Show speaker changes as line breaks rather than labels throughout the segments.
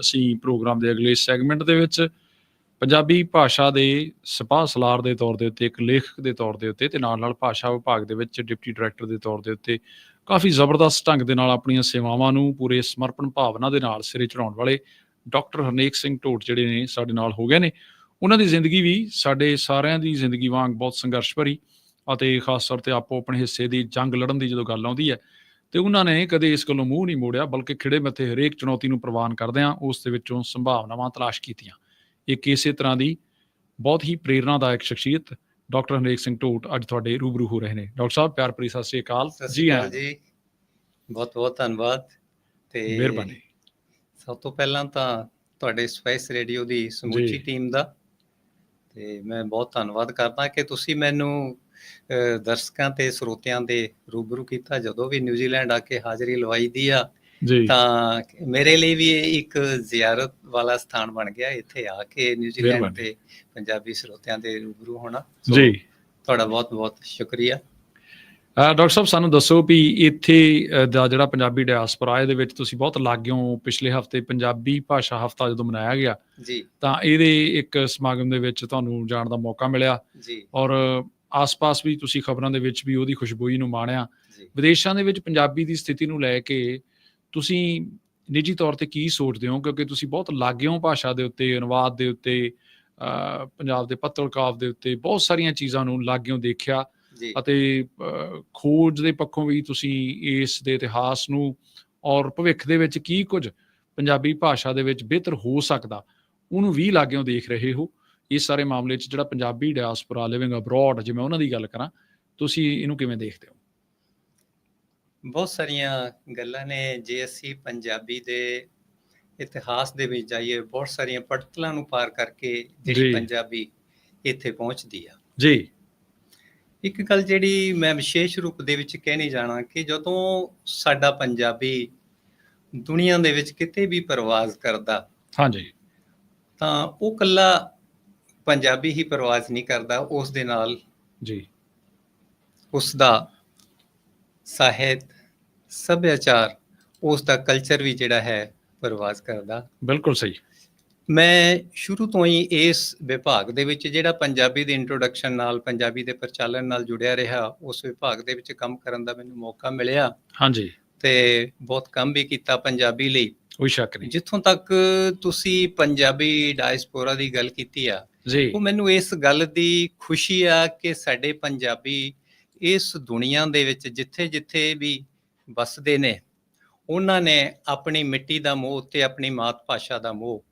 ਅਸੀਂ ਪ੍ਰੋਗਰਾਮ ਦੇ ਅਗਲੇ ਸੈਗਮੈਂਟ ਦੇ ਵਿੱਚ ਪੰਜਾਬੀ ਭਾਸ਼ਾ ਦੇ ਸਪਾਹ ਸਲਾਰ ਦੇ ਤੌਰ ਦੇ ਉੱਤੇ, ਇੱਕ ਲੇਖਕ ਦੇ ਤੌਰ ਦੇ ਉੱਤੇ ਤੇ ਨਾਲ ਨਾਲ ਭਾਸ਼ਾ ਵਿਭਾਗ ਦੇ ਵਿੱਚ ਡਿਪਟੀ ਡਾਇਰੈਕਟਰ ਦੇ ਤੌਰ ਦੇ ਉੱਤੇ ਕਾਫੀ ਜ਼ਬਰਦਸਤ ਢੰਗ ਦੇ ਨਾਲ ਆਪਣੀਆਂ ਸੇਵਾਵਾਂ ਨੂੰ ਪੂਰੇ ਸਮਰਪਣ ਭਾਵਨਾ ਦੇ ਨਾਲ ਸਿਰੇ ਚੜਾਉਣ ਵਾਲੇ ਡਾਕਟਰ ਹਰਨੇਕ ਸਿੰਘ ਢੋਟ ਜਿਹੜੇ ਨੇ ਸਾਡੇ ਨਾਲ ਹੋ ਗਏ ਨੇ। ਉਹਨਾਂ ਦੀ ਜ਼ਿੰਦਗੀ ਵੀ ਸਾਡੇ ਸਾਰਿਆਂ ਦੀ ਜ਼ਿੰਦਗੀ ਵਾਂਗ ਬਹੁਤ ਸੰਘਰਸ਼ ਭਰੀ ਅਤੇ ਖਾਸ ਤੌਰ ਤੇ ਆਪੋ ਆਪਣੇ ਹਿੱਸੇ ਦੀ ਜੰਗ ਲੜਨ ਦੀ ਜਦੋਂ ਗੱਲ ਆਉਂਦੀ ਹੈ ਤੇ ਉਹਨਾਂ ਨੇ ਕਦੇ ਇਸ ਕੋਲੋਂ ਮੂੰਹ ਨਹੀਂ ਮੋੜਿਆ ਬਲਕਿ ਖਿੜੇ ਮੱਥੇ ਹਰੇਕ ਚੁਣੌਤੀ ਨੂੰ ਪ੍ਰਵਾਨ ਕਰਦਿਆਂ ਉਸ ਦੇ ਵਿੱਚੋਂ ਸੰਭਾਵਨਾਵਾਂ ਤਲਾਸ਼ ਕੀਤੀਆਂ। ਇੱਕ ਇਸੇ ਤਰ੍ਹਾਂ ਦੀ ਬਹੁਤ ਹੀ ਪ੍ਰੇਰਨਾਦਾਇਕ ਸ਼ਖਸੀਅਤ ਡਾਕਟਰ ਹਰਨੇਕ ਸਿੰਘ ਢੋਟ ਅੱਜ ਤੁਹਾਡੇ ਰੂਬਰੂ ਹੋ ਰਹੇ ਨੇ। ਡਾਕਟਰ ਸਾਹਿਬ ਪਿਆਰ ਭਰੀ ਸਤਿ ਸ੍ਰੀ ਅਕਾਲ। ਜੀ ਹਾਂ
ਜੀ। ਬਹੁਤ ਬਹੁਤ ਧੰਨਵਾਦ। ਤੇ
ਮਿਹਰਬਾਨੀ।
ਸਭ ਤੋਂ ਪਹਿਲਾਂ ਤਾਂ ਤੁਹਾਡੇ ਸਪੇਸ ਰੇਡੀਓ ਦੀ ਸਮੁੱਚੀ। ਟੀਮ ਦਾ ਤੇ ਮੈਂ ਬਹੁਤ ਧੰਨਵਾਦ ਕਰਦਾ ਕਿ ਤੁਸੀਂ ਮੈਨੂੰ ਦਰਸ਼ਕਾਂ ਤੇ ਸਰੋਤਿਆਂ ਦੇ ਰੂਬਰੂ ਕੀਤਾ। ਜਦੋਂ ਵੀ ਨਿਊਜ਼ੀਲੈਂਡ ਆ ਕੇ ਹਾਜ਼ਰੀ ਲਵਾਈ ਦੀ ਆ
ਜੀ।
ਤਾਂ ਮੇਰੇ ਲਈ ਵੀ ਇਹ ਇੱਕ ਜ਼ਿਆਰਤ ਵਾਲਾ ਸਥਾਨ ਬਣ ਗਿਆ। ਇੱਥੇ ਆ ਕੇ ਨਿਊਜ਼ੀਲੈਂਡ। ਤੇ ਪੰਜਾਬੀ ਸਰੋਤਿਆਂ ਦੇ ਰੂਬਰੂ ਹੋਣਾ।
ਜੀ।
ਤੁਹਾਡਾ ਬਹੁਤ ਬਹੁਤ ਸ਼ੁਕਰੀਆ।
ਡਾਕਟਰ ਸਾਹਿਬ ਸਾਨੂੰ ਦੱਸੋ ਵੀ ਇੱਥੇ ਦਾ ਜਿਹੜਾ ਪੰਜਾਬੀ ਡਾਇਸਪੋਰਾ ਇਹਦੇ ਵਿੱਚ ਤੁਸੀਂ ਬਹੁਤ ਲਾਗਿਓ ਪਿਛਲੇ ਹਫ਼ਤੇ ਪੰਜਾਬੀ ਭਾਸ਼ਾ ਹਫਤਾ ਜਦੋਂ ਮਨਾਇਆ ਗਿਆ
ਜੀ।
ਤਾਂ ਇਹਦੇ ਇੱਕ ਸਮਾਗਮ ਦੇ ਵਿੱਚ ਤੁਹਾਨੂੰ ਜਾਣ ਦਾ ਮੌਕਾ ਮਿਲਿਆ।
ਜੀ।
ਔਰ ਆਸ-ਪਾਸ ਵੀ ਤੁਸੀਂ ਖਬਰਾਂ ਦੇ ਵਿੱਚ ਵੀ ਉਹਦੀ ਖੁਸ਼ਬੂਈ ਨੂੰ ਮਾਣਿਆ। ਵਿਦੇਸ਼ਾਂ ਦੇ ਵਿੱਚ ਪੰਜਾਬੀ ਦੀ ਸਥਿਤੀ ਨੂੰ ਲੈ ਕੇ ਤੁਸੀਂ ਨਿੱਜੀ ਤੌਰ ਤੇ ਕੀ ਸੋਚਦੇ ਹੋ? ਕਿਉਂਕਿ ਤੁਸੀਂ ਬਹੁਤ ਲਾਗਿਓ ਭਾਸ਼ਾ ਦੇ ਉੱਤੇ ਅਨੁਵਾਦ ਦੇ ਉੱਤੇ ਪੰਜਾਬ ਦੇ ਪੱਤਲ ਕਾਵ ਦੇ ਉੱਤੇ ਬਹੁਤ ਸਾਰੀਆਂ ਚੀਜ਼ਾਂ ਨੂੰ ਲਾਗਿਓ ਦੇਖਿਆ ਅਤੇ ਖੋਜ ਦੇ ਪੱਖੋਂ ਵੀ ਤੁਸੀਂ ਇਸ ਦੇ ਇਤਿਹਾਸ ਨੂੰ ਔਰ ਭਵਿੱਖ ਦੇ ਵਿੱਚ ਕੀ ਕੁਝ ਪੰਜਾਬੀ ਭਾਸ਼ਾ ਦੇ ਵਿੱਚ ਬਿਹਤਰ ਹੋ ਸਕਦਾ ਉਹਨੂੰ ਵੀ ਲਾਗਿਓ ਦੇਖ ਰਹੇ ਹੋ। ਇਸ ਸਾਰੇ ਮਾਮਲੇ 'ਚ ਜਿਹੜਾ ਪੰਜਾਬੀ ਡਾਇਸਪੋਰਾ ਲਿਵਿੰਗ ਅਬਰੋਡ ਜਿਵੇਂ ਉਹਨਾਂ ਦੀ ਗੱਲ ਕਰਾਂ ਤੁਸੀਂ ਇਹਨੂੰ ਕਿਵੇਂ ਦੇਖਦੇ ਹੋ?
ਬਹੁਤ ਸਾਰੀਆਂ ਗੱਲਾਂ ਨੇ ਜੇ ਅਸੀਂ ਪੰਜਾਬੀ ਦੇ ਇਤਿਹਾਸ ਦੇ ਵਿੱਚ ਜਾਈਏ ਬਹੁਤ ਸਾਰੀਆਂ ਪੜਤਲਾਂ ਨੂੰ ਪਾਰ ਕਰਕੇ। ਜਿਹੜੀ ਪੰਜਾਬੀ ਇੱਥੇ ਪਹੁੰਚਦੀ ਆ।
ਜੀ।
ਇੱਕ ਗੱਲ ਜਿਹੜੀ ਮੈਂ ਵਿਸ਼ੇਸ਼ ਰੂਪ ਦੇ ਵਿੱਚ ਕਹਿਣੀ ਜਾਣਾ ਕਿ ਜਦੋਂ ਸਾਡਾ ਪੰਜਾਬੀ ਦੁਨੀਆ ਦੇ ਵਿੱਚ ਕਿਤੇ ਵੀ ਪ੍ਰਵਾਜ਼ ਕਰਦਾ
ਹਾਂਜੀ।
ਤਾਂ ਉਹ ਕੱਲਾ ਪੰਜਾਬੀ ਹੀ ਪ੍ਰਵਾਜ਼ ਨਹੀਂ ਕਰਦਾ ਉਸ ਦੇ ਨਾਲ
ਜੀ।
ਉਸ ਦਾ ਸਾਹਿਤ ਸੱਭਿਆਚਾਰ ਉਸ ਦਾ ਕਲਚਰ ਵੀ ਜਿਹੜਾ ਹੈ ਪ੍ਰਵਾਜ਼ ਕਰਦਾ।
ਬਿਲਕੁਲ ਸਹੀ।
ਮੈਂ ਸ਼ੁਰੂ ਤੋਂ ਹੀ ਇਸ ਵਿਭਾਗ ਦੇ ਵਿੱਚ ਜਿਹੜਾ ਪੰਜਾਬੀ ਦੀ ਇੰਟਰੋਡਕਸ਼ਨ ਨਾਲ ਪੰਜਾਬੀ ਦੇ ਪ੍ਰਚਾਲਨ ਨਾਲ ਜੁੜਿਆ ਰਿਹਾ ਉਸ ਵਿਭਾਗ ਦੇ ਵਿੱਚ ਕੰਮ ਕਰਨ ਦਾ ਮੈਨੂੰ ਮੌਕਾ ਮਿਲਿਆ।
ਹਾਂਜੀ।
ਤੇ ਬਹੁਤ ਕੰਮ ਵੀ ਕੀਤਾ ਪੰਜਾਬੀ ਲਈ।
ਕੋਈ ਸ਼ੱਕ ਨਹੀਂ।
ਜਿੱਥੋਂ ਤੱਕ ਤੁਸੀਂ ਪੰਜਾਬੀ ਡਾਇਸਪੋਰਾ ਦੀ ਗੱਲ ਕੀਤੀ ਆ
ਜੀ।
ਉਹ ਮੈਨੂੰ ਇਸ ਗੱਲ ਦੀ ਖੁਸ਼ੀ ਆ ਕਿ ਸਾਡੇ ਪੰਜਾਬੀ ਇਸ ਦੁਨੀਆ ਦੇ ਵਿੱਚ ਜਿੱਥੇ-ਜਿੱਥੇ ਵੀ ਵੱਸਦੇ ਨੇ ਉਹਨਾਂ ਨੇ ਆਪਣੀ ਮਿੱਟੀ ਦਾ ਮੋਹ ਤੇ ਆਪਣੀ ਮਾਤ ਭਾਸ਼ਾ ਦਾ ਮੋਹ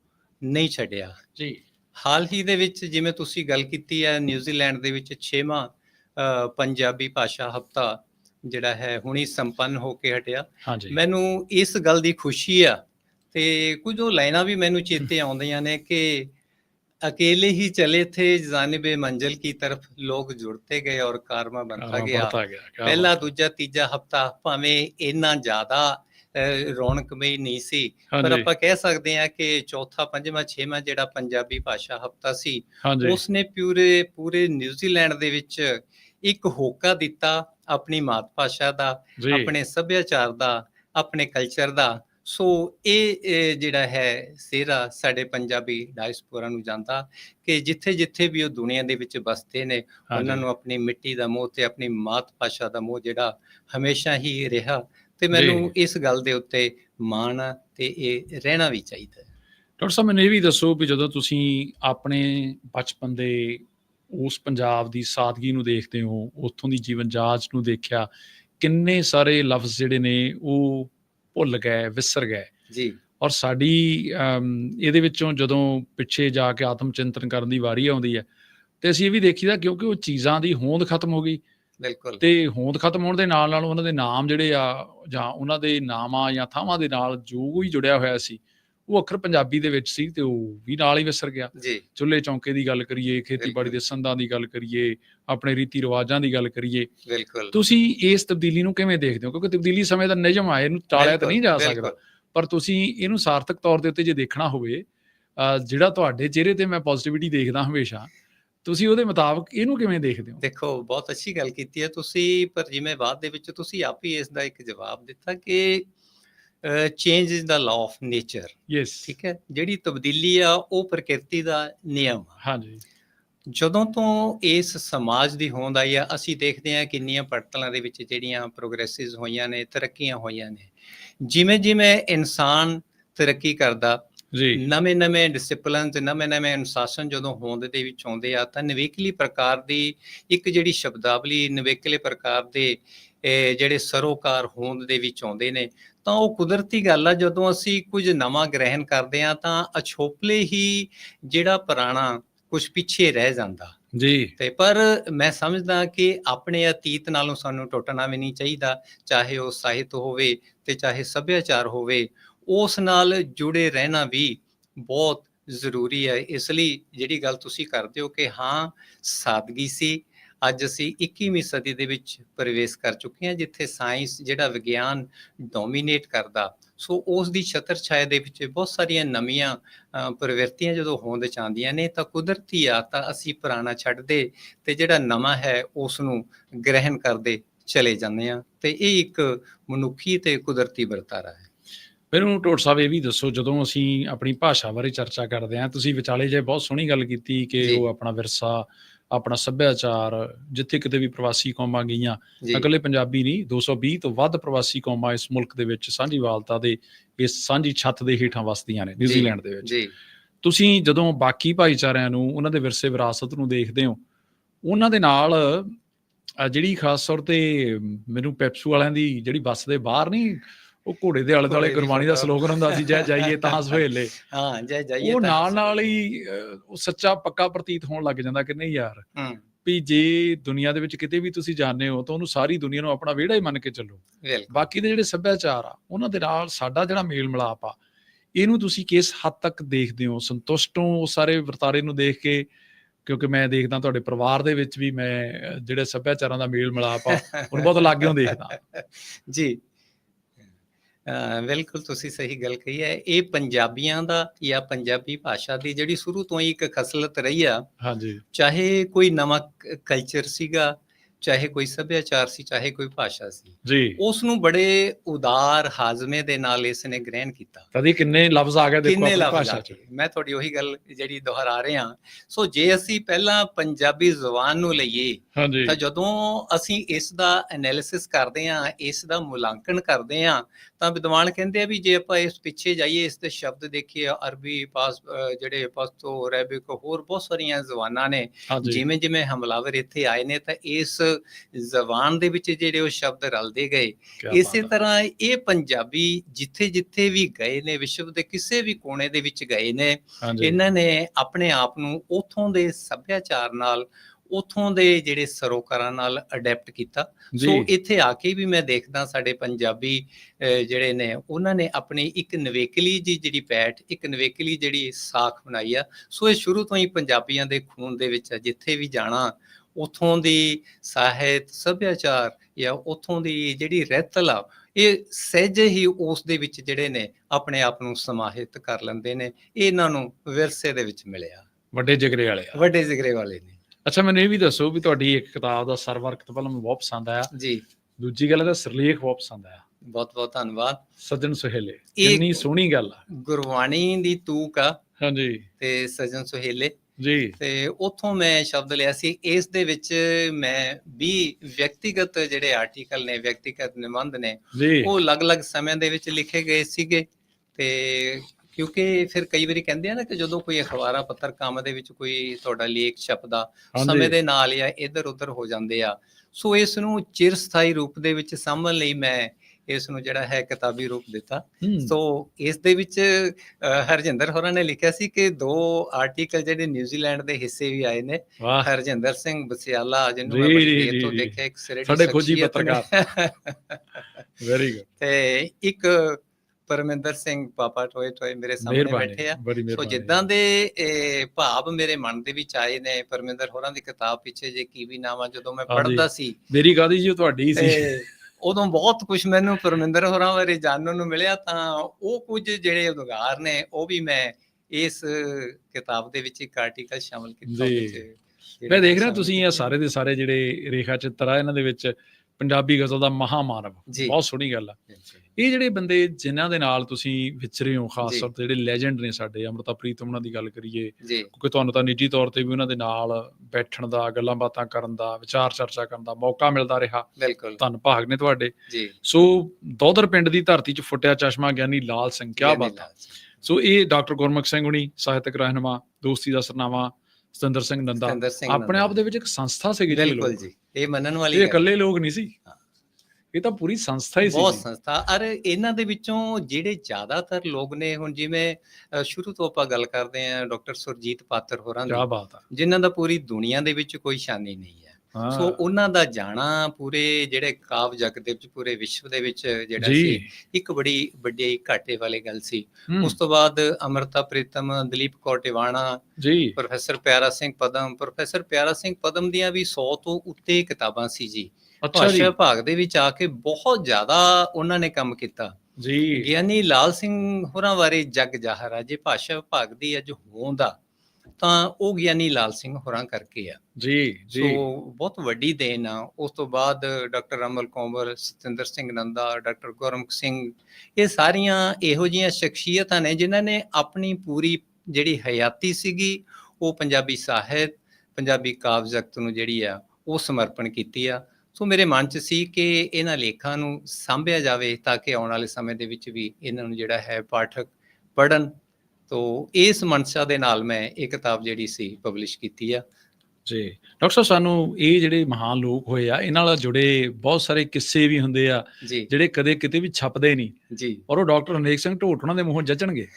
ਨਹੀਂ ਛੱਡਿਆ।
ਜੀ।
ਹਾਲ ਹੀ ਦੇ ਵਿੱਚ ਜਿਵੇਂ ਤੁਸੀਂ ਗੱਲ ਕੀਤੀ ਹੈ ਨਿਊਜ਼ੀਲੈਂਡ ਦੇ ਵਿੱਚ 6ਵਾਂ ਪੰਜਾਬੀ ਭਾਸ਼ਾ ਹਫਤਾ ਜਿਹੜਾ ਹੈ ਹੁਣੀ ਸੰਪੰਨ ਹੋ ਕੇ ਹਟਿਆ। ਮੈਨੂੰ ਇਸ ਗੱਲ ਦੀ ਖੁਸ਼ੀ ਆ ਤੇ ਕੁਝ ਉਹ ਲਾਈਨਾਂ ਵੀ ਮੈਨੂੰ ਚੇਤੇ ਆਉਂਦੀਆਂ ਨੇ ਕਿ अकेले ही चले थे जानिब मंजिल की तरफ ਲੋਕ ਜੁੜਤੇ ਗਏ ਔਰ ਕਾਰਮਾ ਬਣਦਾ
ਹਾਂ,
ਗਿਆ
ਵਰਤਾ ਗਿਆ ਕਿਆ
ਪਹਿਲਾ
ਬਾਤ।
ਦੂਜਾ ਤੀਜਾ ਹਫਤਾ ਭਾਵੇਂ ਇੰਨਾ ਜ਼ਿਆਦਾ ਅਹ, ਰੌਣਕਮਈ ਨਹੀਂ ਸੀ ਪਰ
ਹਾਂਜੀ
ਆਪਾਂ ਕਹਿ ਸਕਦੇ ਹਾਂ ਕਿ ਚੌਥਾ ਪੰਜਵਾਂ ਛੇਵਾਂ ਜਿਹੜਾ ਪੰਜਾਬੀ ਭਾਸ਼ਾ ਹਫਤਾ ਸੀ
ਹਾਂਜੀ
ਉਸਨੇ ਪੂਰੇ ਪੂਰੇ ਨਿਊਜ਼ੀਲੈਂਡ ਦੇ ਵਿੱਚ ਇੱਕ ਹੋਕਾ ਦਿੱਤਾ ਆਪਣੀ ਮਾਤ ਭਾਸ਼ਾ ਦਾ
ਜੀ
ਆਪਣੇ ਸੱਭਿਆਚਾਰ ਦਾ ਆਪਣੇ ਕਲਚਰ ਦਾ ਸੋ ਇਹ ਜਿਹੜਾ ਹੈ ਸਿਹਰਾ ਸਾਡੇ ਪੰਜਾਬੀ ਡਾਇਸਪੋਰਾ ਨੂੰ ਜਾਂਦਾ ਕਿ ਜਿੱਥੇ ਜਿੱਥੇ ਵੀ ਉਹ ਦੁਨੀਆ ਦੇ ਵਿੱਚ ਵਸਦੇ ਨੇ ਉਹਨਾਂ। ਨੂੰ ਆਪਣੀ ਮਿੱਟੀ ਦਾ ਮੋਹ ਤੇ ਆਪਣੀ ਮਾਤ ਭਾਸ਼ਾ ਦਾ ਮੋਹ ਜਿਹੜਾ ਹਮੇਸ਼ਾ ਹੀ ਰਿਹਾ ਤੇ ਮੈਨੂੰ ਇਸ ਗੱਲ ਦੇ ਉੱਤੇ ਮਾਣ ਆ ਤੇ ਇਹ ਰਹਿਣਾ ਵੀ ਚਾਹੀਦਾ ਹੈ
ਡਾਕਟਰ ਸਾਹਿਬ ਮੈਨੂੰ ਇਹ ਵੀ ਦੱਸੋ ਵੀ ਜਦੋਂ ਤੁਸੀਂ ਆਪਣੇ ਬਚਪਨ ਦੇ ਉਸ ਪੰਜਾਬ ਦੀ ਸਾਦਗੀ ਨੂੰ ਦੇਖਦੇ ਹੋ ਉੱਥੋਂ ਦੀ ਜੀਵਨ ਜਾਚ ਨੂੰ ਦੇਖਿਆ ਕਿੰਨੇ ਸਾਰੇ ਲਫ਼ਜ਼ ਜਿਹੜੇ ਨੇ ਉਹ ਭੁੱਲ ਗਏ ਵਿਸਰ ਗਏ।
ਜੀ।
ਔਰ ਸਾਡੀ ਇਹਦੇ ਵਿੱਚੋਂ ਜਦੋਂ ਪਿੱਛੇ ਜਾ ਕੇ ਆਤਮ ਚਿੰਤਨ ਕਰਨ ਦੀ ਵਾਰੀ ਆਉਂਦੀ ਹੈ ਤੇ ਅਸੀਂ ਇਹ ਵੀ ਦੇਖੀਦਾ ਕਿਉਂਕਿ ਉਹ ਚੀਜ਼ਾਂ ਦੀ ਹੋਂਦ ਖਤਮ ਹੋ ਗਈ।
ਬਿਲਕੁਲ।
ਤੇ ਹੋਂਦ ਖਤਮ ਹੋਣ ਦੇ ਨਾਲ ਨਾਲ ਉਹਨਾਂ ਦੇ ਨਾਮ ਜਿਹੜੇ ਆ ਜਾਂ ਉਹਨਾਂ ਦੇ ਨਾਮਾਂ ਜਾਂ ਥਾਵਾਂ ਦੇ ਨਾਲ ਜੋ ਕੋਈ ਜੁੜਿਆ ਹੋਇਆ ਸੀ ਉਹ ਅੱਖਰ ਪੰਜਾਬੀ ਦੇ ਵਿੱਚ ਸੀ ਤੇ ਉਹ ਵੀ ਨਾਲ ਹੀ ਵਿਸਰ ਗਿਆ।
ਜੀ।
ਚੁੱਲ੍ਹੇ ਚੌਂਕੇ ਦੀ ਗੱਲ ਕਰੀਏ ਖੇਤੀਬਾੜੀ ਦੇ ਸੰਦਾਂ ਦੀ ਗੱਲ ਕਰੀਏ ਆਪਣੇ ਰੀਤੀ ਰਿਵਾਜਾਂ ਦੀ ਗੱਲ ਕਰੀਏ।
ਬਿਲਕੁਲ।
ਤੁਸੀਂ ਇਸ ਤਬਦੀਲੀ ਨੂੰ ਕਿਵੇਂ ਦੇਖਦੇ ਹੋ? ਕਿਉਂਕਿ ਤਬਦੀਲੀ ਸਮੇਂ ਦਾ ਨਿਯਮ ਆ ਇਹਨੂੰ ਟਾਲਿਆ ਤਾਂ ਨਹੀਂ ਜਾ ਸਕਦਾ। ਪਰ ਤੁਸੀਂ ਇਹਨੂੰ ਸਾਰਥਕ ਤੌਰ ਦੇ ਉੱਤੇ ਜੇ ਦੇਖਣਾ ਹੋਵੇ ਜਿਹੜਾ ਤੁਹਾਡੇ ਚਿਹਰੇ ਤੇ ਮੈਂ ਪੋਜ਼ਿਟਿਵਿਟੀ ਦੇਖਦਾ ਹਮੇਸ਼ਾ ਤੁਸੀਂ ਉਹਦੇ ਮੁਤਾਬਕ ਇਹਨੂੰ ਕਿਵੇਂ ਦੇਖਦੇ ਹੋ?
ਦੇਖੋ ਬਹੁਤ ਅੱਛੀ ਗੱਲ ਕੀਤੀ ਹੈ ਤੁਸੀਂ ਪਰ ਜਿਵੇਂ ਬਾਅਦ ਦੇ ਵਿੱਚ ਤੁਸੀਂ ਆਪ ਹੀ ਇਸ ਦਾ ਇੱਕ ਜਵਾਬ ਦਿੱਤਾ ਕਿ change is the law of nature
yes
ਠੀਕ ਹੈ? ਜਿਹੜੀ ਤਬਦੀਲੀ ਆ ਉਹ ਪ੍ਰਕਿਰਤੀ ਦਾ ਨਿਯਮ ਆ।
ਹਾਂਜੀ।
ਜਦੋਂ ਤੋਂ ਇਸ ਸਮਾਜ ਦੀ ਹੋਂਦ ਆਈ ਆ ਅਸੀਂ ਦੇਖਦੇ ਹਾਂ ਕਿੰਨੀਆਂ ਪੜਤਲਾਂ ਦੇ ਵਿੱਚ ਜਿਹੜੀਆਂ ਪ੍ਰੋਗਰੈਸਿਸ ਹੋਈਆਂ ਨੇ ਤਰੱਕੀਆਂ ਹੋਈਆਂ ਨੇ। ਜਿਵੇਂ ਜਿਵੇਂ ਇਨਸਾਨ ਤਰੱਕੀ ਕਰਦਾ
ਜੀ।
ਨਵੇਂ ਨਵੇਂ ਡਿਸਪਲਿਨ ਤੇ ਨਵੇਂ ਨਵੇਂ ਅਨੁਸ਼ਾਸਨ ਜਦੋਂ ਹੋਂਦ ਦੇ ਵਿੱਚ ਆਉਂਦੇ ਆ ਤਾਂ ਨਵੇਕਲੀ ਪ੍ਰਕਾਰ ਦੀ ਇੱਕ ਜਿਹੜੀ ਸ਼ਬਦਾਵਲੀ ਨਵੇਕਲੇ ਪ੍ਰਕਾਰ ਦੇ ਜਿਹੜੇ ਸਰੋਕਾਰ ਹੋਂਦ ਦੇ ਵਿੱਚ ਆਉਂਦੇ ਨੇ ਤਾਂ ਉਹ ਕੁਦਰਤੀ ਗੱਲ ਆ ਜਦੋਂ ਅਸੀਂ ਕੁਝ ਨਵਾਂ ਗ੍ਰਹਿਣ ਕਰਦੇ ਆ ਤਾਂ ਅਛੋਪਲੇ ਹੀ ਜਿਹੜਾ ਪੁਰਾਣਾ ਕੁਝ ਪਿੱਛੇ ਰਹਿ ਜਾਂਦਾ।
ਜੀ।
ਤੇ ਪਰ ਮੈਂ ਸਮਝਦਾ ਕਿ ਆਪਣੇ ਅਤੀਤ ਨਾਲੋਂ ਸਾਨੂੰ ਟੁੱਟਣਾ ਵੀ ਨਹੀਂ ਚਾਹੀਦਾ ਚਾਹੇ ਉਹ ਸਾਹਿਤ ਹੋਵੇ ਤੇ ਚਾਹੇ ਸੱਭਿਆਚਾਰ ਹੋਵੇ ਉਸ ਨਾਲ ਜੁੜੇ ਰਹਿਣਾ ਵੀ ਬਹੁਤ ਜ਼ਰੂਰੀ ਹੈ। ਇਸ ਲਈ ਜਿਹੜੀ ਗੱਲ ਤੁਸੀਂ ਕਰਦੇ ਹੋ ਕਿ ਹਾਂ ਸਾਦਗੀ ਸੀ ਅੱਜ ਅਸੀਂ 21ਵੀਂ ਸਦੀ ਦੇ ਵਿੱਚ ਪ੍ਰਵੇਸ਼ ਕਰ ਚੁੱਕੇ ਹਾਂ ਜਿੱਥੇ ਸਾਇੰਸ ਜਿਹੜਾ ਵਿਗਿਆਨ ਡੋਮੀਨੇਟ ਕਰਦਾ ਸੋ ਉਸ ਦੀ ਛਤਰ ਛਾਇਆ ਦੇ ਵਿੱਚ ਬਹੁਤ ਸਾਰੀਆਂ ਨਵੀਆਂ ਪ੍ਰਵਿਰਤੀਆਂ ਜਦੋਂ ਹੋਂਦ ਚ ਆਉਂਦੀਆਂ ਨੇ ਤਾਂ ਕੁਦਰਤੀ ਆ ਤਾਂ ਅਸੀਂ ਪੁਰਾਣਾ ਛੱਡਦੇ ਤੇ ਜਿਹੜਾ ਨਵਾਂ ਹੈ ਉਸ ਨੂੰ ਗ੍ਰਹਿਣ ਕਰਦੇ ਚਲੇ ਜਾਂਦੇ ਆ ਤੇ ਇਹ ਇੱਕ ਮਨੁੱਖੀ ਤੇ ਕੁਦਰਤੀ ਵਰਤਾਰਾ ਹੈ
ਮੈਨੂੰ ਟੋਟ ਸਾਹਿਬ ਇਹ ਵੀ ਦੱਸੋ ਜਦੋਂ ਅਸੀਂ ਆਪਣੀ ਭਾਸ਼ਾ ਬਾਰੇ ਚਰਚਾ ਕਰਦੇ ਹਾਂ ਤੁਸੀਂ ਵਿਚਾਲੇ ਜੇ ਬਹੁਤ ਸੋਹਣੀ ਗੱਲ ਕੀਤੀ ਕਿ। ਉਹ ਆਪਣਾ ਵਿਰਸਾ ਆਪਣਾ ਸੱਭਿਆਚਾਰ ਜਿੱਥੇ ਕਿਤੇ ਵੀ ਪ੍ਰਵਾਸੀ ਕੌਮਾਂ ਗਈਆਂ ਇਕੱਲੇ ਪੰਜਾਬੀ ਨਹੀਂ 220 ਤੋਂ ਵੱਧ ਪ੍ਰਵਾਸੀ ਕੌਮਾਂ ਇਸ ਮੁਲਕ ਦੇ ਵਿੱਚ ਸਾਂਝੀਵਾਲਤਾ ਦੇ ਇਸ ਸਾਂਝੀ ਛੱਤ ਦੇ ਹੇਠਾਂ ਵਸਦੀਆਂ ਨੇ ਨਿਊਜ਼ੀਲੈਂਡ ਦੇ ਵਿੱਚ।
ਜੀ।
ਤੁਸੀਂ ਜਦੋਂ ਬਾਕੀ ਭਾਈਚਾਰਿਆਂ ਨੂੰ ਉਹਨਾਂ ਦੇ ਵਿਰਸੇ ਵਿਰਾਸਤ ਨੂੰ ਦੇਖਦੇ ਹੋ ਉਹਨਾਂ ਦੇ ਨਾਲ ਜਿਹੜੀ ਖਾਸ ਤੌਰ ਤੇ ਮੈਨੂੰ ਪੈਪਸੂ ਵਾਲਿਆਂ ਦੀ ਜਿਹੜੀ ਬੱਸ ਦੇ ਬਾਹਰ ਨਹੀਂ ਉਹ ਘੋੜੇ ਦੇ ਆਲੇ ਦੁਆਲੇ ਗੁਰਬਾਣੀ ਦਾ। ਸਲੋਗਨ ਹੁੰਦਾ ਸੀ ਜੈ ਜਾਈਏ ਤਾਂ ਸਵੇਲੇ।
ਹਾਂ ਜੈ ਜਾਈਏ
ਉਹ ਨਾਲ ਨਾਲ ਹੀ ਉਹ ਸੱਚਾ ਪੱਕਾ ਪ੍ਰਤੀਤ ਹੋਣ ਲੱਗ ਜਾਂਦਾ ਕਿ ਨਹੀਂ ਯਾਰ? ਵੀ ਜੇ ਦੁਨੀਆ ਦੇ ਵਿੱਚ ਕਿਤੇ ਵੀ ਤੁਸੀਂ ਜਾਂਦੇ ਹੋ ਤਾਂ ਉਹਨੂੰ ਸਾਰੀ ਦੁਨੀਆ ਨੂੰ ਆਪਣਾ ਵਿਹੜਾ ਹੀ ਮੰਨ ਕੇ ਚੱਲੋ। ਬਾਕੀ ਦੇ ਜਿਹੜੇ ਸੱਭਿਆਚਾਰ ਆ ਉਹਨਾਂ ਦੇ ਨਾਲ ਸਾਡਾ ਜਿਹੜਾ ਮੇਲ ਮਿਲਾਪ ਆ ਇਹਨੂੰ ਤੁਸੀਂ ਕਿਸ ਹੱਦ ਤੱਕ ਦੇਖਦੇ ਹੋ? ਸੰਤੁਸ਼ਟ ਹੋ ਉਸ ਸਾਰੇ ਵਰਤਾਰੇ ਨੂੰ ਦੇਖ ਕੇ? ਕਿਉਂਕਿ ਮੈਂ ਦੇਖਦਾ ਤੁਹਾਡੇ ਪਰਿਵਾਰ ਦੇ ਵਿੱਚ ਵੀ ਮੈਂ ਜਿਹੜੇ ਸੱਭਿਆਚਾਰਾਂ ਦਾ ਮੇਲ ਮਿਲਾਪ ਆ ਉਹਨੂੰ ਬਹੁਤ ਲਾਗਿਓਂ ਦੇਖਦਾ।
ਜੀ। ਬਿਲਕੁਲ ਤੁਸੀਂ ਸਹੀ ਗੱਲ ਕਹੀ ਹੈ। ਇਹ ਪੰਜਾਬੀਆਂ ਦਾ ਜਾਂ ਪੰਜਾਬੀ ਭਾਸ਼ਾ ਦੀ ਜਿਹੜੀ ਸ਼ੁਰੂ ਤੋਂ ਹੀ ਇੱਕ ਖਸਲਤ ਰਹੀ ਆ
ਹਾਂਜੀ।
ਚਾਹੇ ਕੋਈ ਨਵਾਂ ਕਲਚਰ ਸੀਗਾ ਚਾਹੇ ਕੋਈ ਸੱਭਿਆਚਾਰ ਸੀ ਚਾਹੇ ਕੋਈ ਭਾਸ਼ਾ ਸੀ
ਜੀ।
ਉਸ ਨੂੰ ਬੜੇ ਉਦਾਰ ਹਾਜ਼ਮੇ ਦੇ ਨਾਲ ਇਸ ਨੇ ਗ੍ਰਹਿਣ ਕੀਤਾ।
ਤਦੇ ਕਿੰਨੇ ਲਫ਼ਜ਼ ਆ ਗਏ ਦੇਖੋ ਆਪਣੀ ਭਾਸ਼ਾ 'ਚ।
ਮੈਂ ਤੁਹਾਡੀ ਉਹੀ ਗੱਲ ਜਿਹੜੀ ਦੁਹਰਾ ਰਿਹਾ ਸੋ ਜੇ ਅਸੀਂ ਪਹਿਲਾਂ ਪੰਜਾਬੀ ਜ਼ੁਬਾਨ ਨੂੰ ਲਈਏ ਤਾਂ ਜਦੋਂ ਅਸੀਂ ਇਸ ਦਾ ਐਨਾਲਿਸਿਸ ਕਰਦੇ ਹਾਂ ਇਸ ਦਾ ਮੁਲਾਂਕਣ ਕਰਦੇ ਹਾਂ ਤਾਂ ਵਿਦਵਾਨ ਕਹਿੰਦੇ ਆ ਵੀ ਜੇ ਆਪਾਂ ਇਸ ਪਿੱਛੇ ਜਾਈਏ ਇਸ ਦੇ ਸ਼ਬਦ ਦੇਖੀਏ ਅਰਬੀ ਪਾਸ ਜਿਹੜੇ ਪਸ਼ਤੋ ਅਰਬਿਕ ਹੋਰ ਬਹੁਤ ਸਾਰੀਆਂ ਜ਼ੁਬਾਨਾਂ ਨੇ। ਜਿਵੇਂ ਜਿਵੇਂ ਹਮਲਾਵਰ ਇੱਥੇ ਆਏ ਨੇ ਤਾਂ ਇਸ ਜ਼ਬਾਨ ਦੇ ਵਿੱਚ ਜਿਹੜੇ ਉਹ ਸ਼ਬਦ ਰਲਦੇ ਗਏ। ਇਸੇ। ਤਰ੍ਹਾਂ ਇਹ ਪੰਜਾਬੀ ਜਿੱਥੇ ਜਿੱਥੇ ਵੀ ਗਏ ਨੇ ਵਿਸ਼ਵ ਦੇ ਕਿਸੇ ਵੀ ਕੋਨੇ ਦੇ ਵਿੱਚ ਗਏ ਨੇ ਇਹਨਾਂ ਨੇ ਆਪਣੇ ਆਪ ਨੂੰ ਉਥੋਂ ਦੇ ਸੱਭਿਆਚਾਰ ਨਾਲ ਉਥੋਂ ਦੇ ਜਿਹੜੇ ਸਰੋਕਾਰਾਂ ਨਾਲ ਅਡੈਪਟ ਕੀਤਾ। ਸੋ ਇੱਥੇ ਆ ਕੇ ਵੀ ਮੈਂ ਦੇਖਦਾ ਸਾਡੇ ਪੰਜਾਬੀ ਜਿਹੜੇ ਨੇ ਉਹਨਾਂ ਨੇ ਆਪਣੀ ਇੱਕ ਨਵੇਕਲੀ ਜੀ ਜਿਹੜੀ ਪੈਠ ਇੱਕ ਨਵੇਕਲੀ ਜਿਹੜੀ ਸਾਖ ਬਣਾਈ ਆ। ਸੋ ਇਹ ਸ਼ੁਰੂ ਤੋਂ ਹੀ ਪੰਜਾਬੀਆਂ ਦੇ ਖੂਨ ਦੇ ਵਿੱਚ ਆ। ਜਿੱਥੇ ਵੀ ਜਾਣਾ ਉਥੋਂ ਦੀ ਸਾਹਿਤ ਸੱਭਿਆਚਾਰ ਜਾਂ ਉਥੋਂ ਦੀ ਜਿਹੜੀ ਰਹਿਤਲ ਆ ਇਹ ਸਹਿਜ ਹੀ ਉਸ ਦੇ ਵਿੱਚ ਜਿਹੜੇ ਨੇ ਆਪਣੇ ਆਪ ਨੂੰ ਸਮਾਹਿਤ ਕਰ ਲੈਂਦੇ ਨੇ। ਇਹ ਇਹਨਾਂ ਨੂੰ ਵਿਰਸੇ ਦੇ ਵਿੱਚ ਮਿਲਿਆ।
ਵੱਡੇ ਜਿਗਰੇ ਵਾਲੇ
ਵੱਡੇ ਜ਼ਿਗਰੇ ਵਾਲੇ ਨੇ।
ਅੱਛਾ ਮੈਨੂੰ ਇਹ ਵੀ ਦੱਸੋ ਵੀ ਤੁਹਾਡੀ ਇੱਕ ਕਿਤਾਬ ਦਾ ਸਰਵਰ ਕਿਤਾਬ ਮੈਨੂੰ ਬਹੁਤ ਪਸੰਦ ਆਇਆ।
ਜੀ।
ਦੂਜੀ ਗੱਲ ਇਹਦਾ ਸਿਰਲੇਖ ਬਹੁਤ ਪਸੰਦ ਆਇਆ।
ਬਹੁਤ ਬਹੁਤ ਧੰਨਵਾਦ।
ਸੱਜਣ ਸੁਹੇਲੇ ਇੰਨੀ ਸੋਹਣੀ ਗੱਲ ਆ।
ਗੁਰਬਾਣੀ ਦੀ ਤੂਕ ਆ।
ਹਾਂਜੀ।
ਤੇ ਸਜਣ ਸੁਹੇਲੇ।
ਜੀ।
ਤੇ ਉਥੋਂ ਮੈਂ ਸ਼ਬਦ ਲਿਆ ਸੀ। ਇਸ ਦੇ ਵਿੱਚ ਮੈਂ ਵੀ ਵਿਅਕਤੀਗਤ ਜਿਹੜੇ ਆਰਟੀਕਲ ਨੇ ਵਿਅਕਤੀਗਤ ਨਿਬੰਧ ਨੇ ਉਹ ਅਲੱਗ-ਅਲੱਗ ਸਮਿਆਂ ਦੇ ਵਿੱਚ ਲਿਖੇ ਗਏ ਸੀਗੇ। ਤੇ ਕਿਉਂਕਿ ਫਿਰ ਕਈ ਵਾਰੀ ਕਹਿੰਦੇ ਆ ਨਾ ਕਿ ਜਦੋਂ ਕੋਈ ਅਖਬਾਰਾਂ ਪੱਤਰ ਕੰਮ ਦੇ ਵਿੱਚ ਕੋਈ ਤੁਹਾਡਾ ਲੇਖ ਛਪਦਾ। ਸਮੇਂ ਦੇ ਨਾਲ ਜਾਂ ਇੱਧਰ ਉੱਧਰ ਹੋ ਜਾਂਦੇ ਆ। ਸੋ ਇਸ ਨੂੰ ਚਿਰ ਸਥਾਈ ਰੂਪ ਦੇ ਵਿੱਚ ਸਾਂਭਣ ਲਈ ਮੈਂ ਇਸ ਨੂੰ ਜਿਹੜਾ ਹੈ ਕਿਤਾਬੀ ਰੂਪ ਦਿੱਤਾ। ਸੋ ਇਸ ਦੇ ਵਿੱਚ ਹਰਜਿੰਦਰ ਹੋਰਾਂ ਨੇ ਲਿਖਿਆ ਸੀ ਕਿ ਦੋ ਆਰਟੀਕਲ ਜਿਹੜੇ ਨਿਊਜ਼ੀਲੈਂਡ ਦੇ ਹਿੱਸੇ ਵੀ ਆਏ ਨੇ ਹਰਜਿੰਦਰ ਸਿੰਘ ਬਸਿਆਲਾ ਜਿਹਨੂੰ ਮੈਂ ਬੜੀ ਤੋਂ। ਦੇਖਿਆ ਇੱਕ ਸਿਰੇ
ਸਾਡੇ ਖੋਜੀ ਵੈਰੀ ਗੁੱਡ
ਤੇ ਇੱਕ ਪਰਮਿੰਦਰ ਸਿੰਘ ਪਾਪਾ ਟੋਏ ਟੋਏ ਮੇਰੇ ਸਾਹਮਣੇ ਬੈਠੇ ਆ। ਸੋ ਜਿੱਦਾਂ ਦੇ ਇਹ, ਭਾਵ ਮੇਰੇ ਮਨ ਦੇ ਵਿੱਚ ਆਏ ਨੇ ਪਰਮਿੰਦਰ ਹੋਰਾਂ ਦੀ ਕਿਤਾਬ ਪਿੱਛੇ ਜੇ ਕੀ ਵੀ ਨਾਮ ਆ ਜਦੋਂ ਮੈਂ। ਪੜ੍ਹਦਾ ਸੀ।
ਮੇਰੀ ਗਾਦੀ ਜੀ ਤੁਹਾਡੀ ਸੀ।
ਉਦੋਂ ਬਹੁਤ ਕੁਝ ਮੈਨੂੰ ਪਰਮਿੰਦਰ ਹੋਰਾਂ ਬਾਰੇ ਜਾਣਨ ਨੂੰ ਮਿਲਿਆ ਤਾਂ ਉਹ ਕੁਝ ਜਿਹੜੇ ਉਦਗਾਰ ਨੇ ਉਹ ਵੀ ਮੈਂ ਇਸ ਕਿਤਾਬ ਦੇ ਵਿੱਚ ਇੱਕ ਆਰਟੀਕਲ ਸ਼ਾਮਲ ਕੀਤਾ ਜਿਹੜੇ
ਮੈਂ ਦੇਖ ਰਿਹਾ ਤੁਸੀਂ ਇਹ। ਸਾਰੇ ਦੇ ਸਾਰੇ ਜਿਹੜੇ ਰੇਖਾ ਚਿੱਤਰ ਆ ਇਹਨਾਂ ਦੇ ਵਿੱਚ ਪੰਜਾਬੀ ਗਜ਼ਲ ਦਾ ਮਹਾਮਾਨਵ ਬਹੁਤ ਸੋਹਣੀ ਗੱਲ ਆ। ਇਹ ਜਿਹੜੇ ਬੰਦੇ ਜਿਨ੍ਹਾਂ ਦੇ ਨਾਲ ਤੁਸੀਂ ਵਿਚਰੇ ਹੋ ਖਾਸ। ਤੌਰ ਤੇ ਜਿਹੜੇ ਲੈਜੈਂਡ ਨੇ ਸਾਡੇ ਅਮਰਤਾ ਪ੍ਰੀਤਮ ਉਹਨਾਂ ਦੀ ਗੱਲ ਕਰੀਏ ਕਿਉਂਕਿ ਤੁਹਾਨੂੰ ਤਾਂ ਨਿੱਜੀ ਤੌਰ ਤੇ ਵੀ ਉਹਨਾਂ ਦੇ ਨਾਲ ਬੈਠਣ ਦਾ ਗੱਲਾਂ ਬਾਤਾਂ ਕਰਨ ਦਾ ਵਿਚਾਰ ਚਰਚਾ ਕਰਨ ਦਾ ਮੌਕਾ ਮਿਲਦਾ ਰਿਹਾ। ਧੰਨ ਭਾਗ ਨੇ ਤੁਹਾਡੇ। ਸੋ ਦੋਦਰ ਪਿੰਡ ਦੀ ਧਰਤੀ 'ਚ ਫੁੱਟਿਆ ਚਸ਼ਮਾ ਗਿਆਨੀ ਲਾਲ ਸਿੰਘ ਕਿਆ ਬਾਤ। ਸੋ ਇਹ ਡਾਕਟਰ ਗੁਰਮੁਖ ਸਿੰਘ ਹੁਣੀ ਸਾਹਿਤਕ ਰਹਿਨੁਮਾ ਦੋਸਤੀ ਦਾ ਸਰਨਾਮਾ ਸਤਿੰਦਰ ਸਿੰਘ ਨੰਦਾ। ਆਪਣੇ। ਆਪ ਦੇ ਵਿੱਚ ਇੱਕ ਸੰਸਥਾ ਸੀਗੀ ਜੀ
ਬਿਲਕੁਲ
ਲੋਕ।
ਜੀ। ਇਹ ਮੰਨਣ ਵਾਲੀ
ਇਹ ਇਕੱਲੇ ਲੋਕ ਨਹੀਂ ਸੀ। ਇਹ ਤਾਂ ਪੂਰੀ ਸੰਸਥਾ ਹੀ ਸੀ
ਬਹੁਤ। ਸੰਸਥਾ। ਅਰ ਇਹਨਾਂ ਦੇ ਵਿੱਚੋਂ ਜਿਹੜੇ ਜ਼ਿਆਦਾਤਰ ਲੋਕ ਨੇ ਹੁਣ ਜਿਵੇਂ ਸ਼ੁਰੂ ਤੋਂ ਆਪਾਂ ਗੱਲ ਕਰਦੇ ਆਂ ਡਾਕਟਰ ਸੁਰਜੀਤ ਪਾਤਰ ਹੋਰਾਂ ਦੀ
ਬਾਤ ਆ।
ਜਿਨ੍ਹਾਂ ਦਾ ਪੂਰੀ ਦੁਨੀਆ ਦੇ ਵਿੱਚ ਕੋਈ ਸ਼ਾਨੀ ਨਹੀਂ ਸੋ ਉਹਨਾਂ ਦਾ ਜਾਣਾ ਪੂਰੇ ਜਿਹੜੇ ਕਾਵ ਜਗ ਦੇ ਵਿੱਚ ਪੂਰੇ ਵਿਸ਼ਵ ਦੇ ਵਿੱਚ ਜਿਹੜਾ ਸੀ ਇੱਕ ਬੜੀ ਵੱਡੀ ਘਾਟੇ ਵਾਲੀ ਗੱਲ ਸੀ। ਉਸ ਤੋਂ ਬਾਅਦ ਅਮਰਤਾ ਪ੍ਰੀਤਮ ਦਲੀਪ ਕੌਰ ਟਿਵਾਣਾ
ਜੀ।
ਪ੍ਰੋਫੈਸਰ ਪਿਆਰਾ ਸਿੰਘ ਪਦਮ। ਪ੍ਰੋਫੈਸਰ ਪਿਆਰਾ ਸਿੰਘ ਪਦਮ ਦੀਆਂ ਵੀ 100 ਤੋਂ ਉੱਤੇ ਕਿਤਾਬਾਂ ਸੀ ਜੀ। ਭਾਸ਼ਾ ਵਿਭਾਗ ਦੇ ਵਿੱਚ ਆ ਕੇ ਬਹੁਤ ਜ਼ਿਆਦਾ ਉਹਨਾਂ ਨੇ ਕੰਮ ਕੀਤਾ।
ਜੀ।
ਗਿਆਨੀ ਲਾਲ ਸਿੰਘ ਹੋਰਾਂ ਬਾਰੇ ਜਗ ਜਾਹਰ ਆ। ਜੇ ਭਾਸ਼ਾ ਵਿਭਾਗ ਦੀ ਅੱਜ ਹੋਂਦ ਆ ਤਾਂ ਉਹ ਗਿਆਨੀ ਲਾਲ ਸਿੰਘ ਹੋਰਾਂ ਕਰਕੇ ਆ।
ਜੀ ਜੀ।
ਸੋ ਬਹੁਤ ਵੱਡੀ ਦੇਣ ਆ। ਉਸ ਤੋਂ ਬਾਅਦ ਡਾਕਟਰ ਅਮਲ ਕੰਵਰ ਸਤਿੰਦਰ ਸਿੰਘ ਨੰਦਾ ਡਾਕਟਰ ਗੁਰਮੁਖ ਸਿੰਘ ਇਹ ਸਾਰੀਆਂ ਇਹੋ ਜਿਹੀਆਂ ਸ਼ਖਸੀਅਤਾਂ ਨੇ ਜਿਨ੍ਹਾਂ ਨੇ ਆਪਣੀ ਪੂਰੀ ਜਿਹੜੀ ਹਯਾਤੀ ਸੀਗੀ ਉਹ ਪੰਜਾਬੀ ਸਾਹਿਤ ਪੰਜਾਬੀ ਕਾਵ ਜਗਤ ਨੂੰ ਜਿਹੜੀ ਆ ਉਹ ਸਮਰਪਣ ਕੀਤੀ ਆ। ਸੋ ਮੇਰੇ ਮਨ 'ਚ ਸੀ ਕਿ ਇਹਨਾਂ ਲੇਖਾਂ ਨੂੰ ਸਾਂਭਿਆ ਜਾਵੇ ਤਾਂ ਕਿ ਆਉਣ ਵਾਲੇ ਸਮੇਂ ਦੇ ਵਿੱਚ ਵੀ ਇਹਨਾਂ ਨੂੰ ਜਿਹੜਾ ਹੈ ਪਾਠਕ ਪੜਨ ਤੋ ਇਸ ਮਨਸ਼ਾ ਦੇ ਨਾਲ ਮੈਂ ਇਹ ਕਿਤਾਬ ਜਿਹੜੀ ਸੀ ਪਬਲਿਸ਼ ਕੀਤੀ ਆ।
ਜੀ। ਡਾਕਟਰ ਸਾਹਿਬ ਸਾਨੂੰ ਇਹ ਜਿਹੜੇ ਮਹਾਨ ਲੋਕ ਹੋਏ ਆ ਇਹਨਾਂ ਨਾਲ ਜੁੜੇ ਬਹੁਤ ਸਾਰੇ ਕਿੱਸੇ ਵੀ ਹੁੰਦੇ ਆ ਜਿਹੜੇ ਕਦੇ ਕਿਤੇ ਵੀ ਛਪਦੇ ਨਹੀਂ।
ਜੀ।
ਔਰ ਉਹ ਡਾਕਟਰ ਹਨੇਕ ਸਿੰਘ ਢੋਟਣਾ ਦੇ ਮੂੰਹੋਂ ਜੱਜਣਗੇ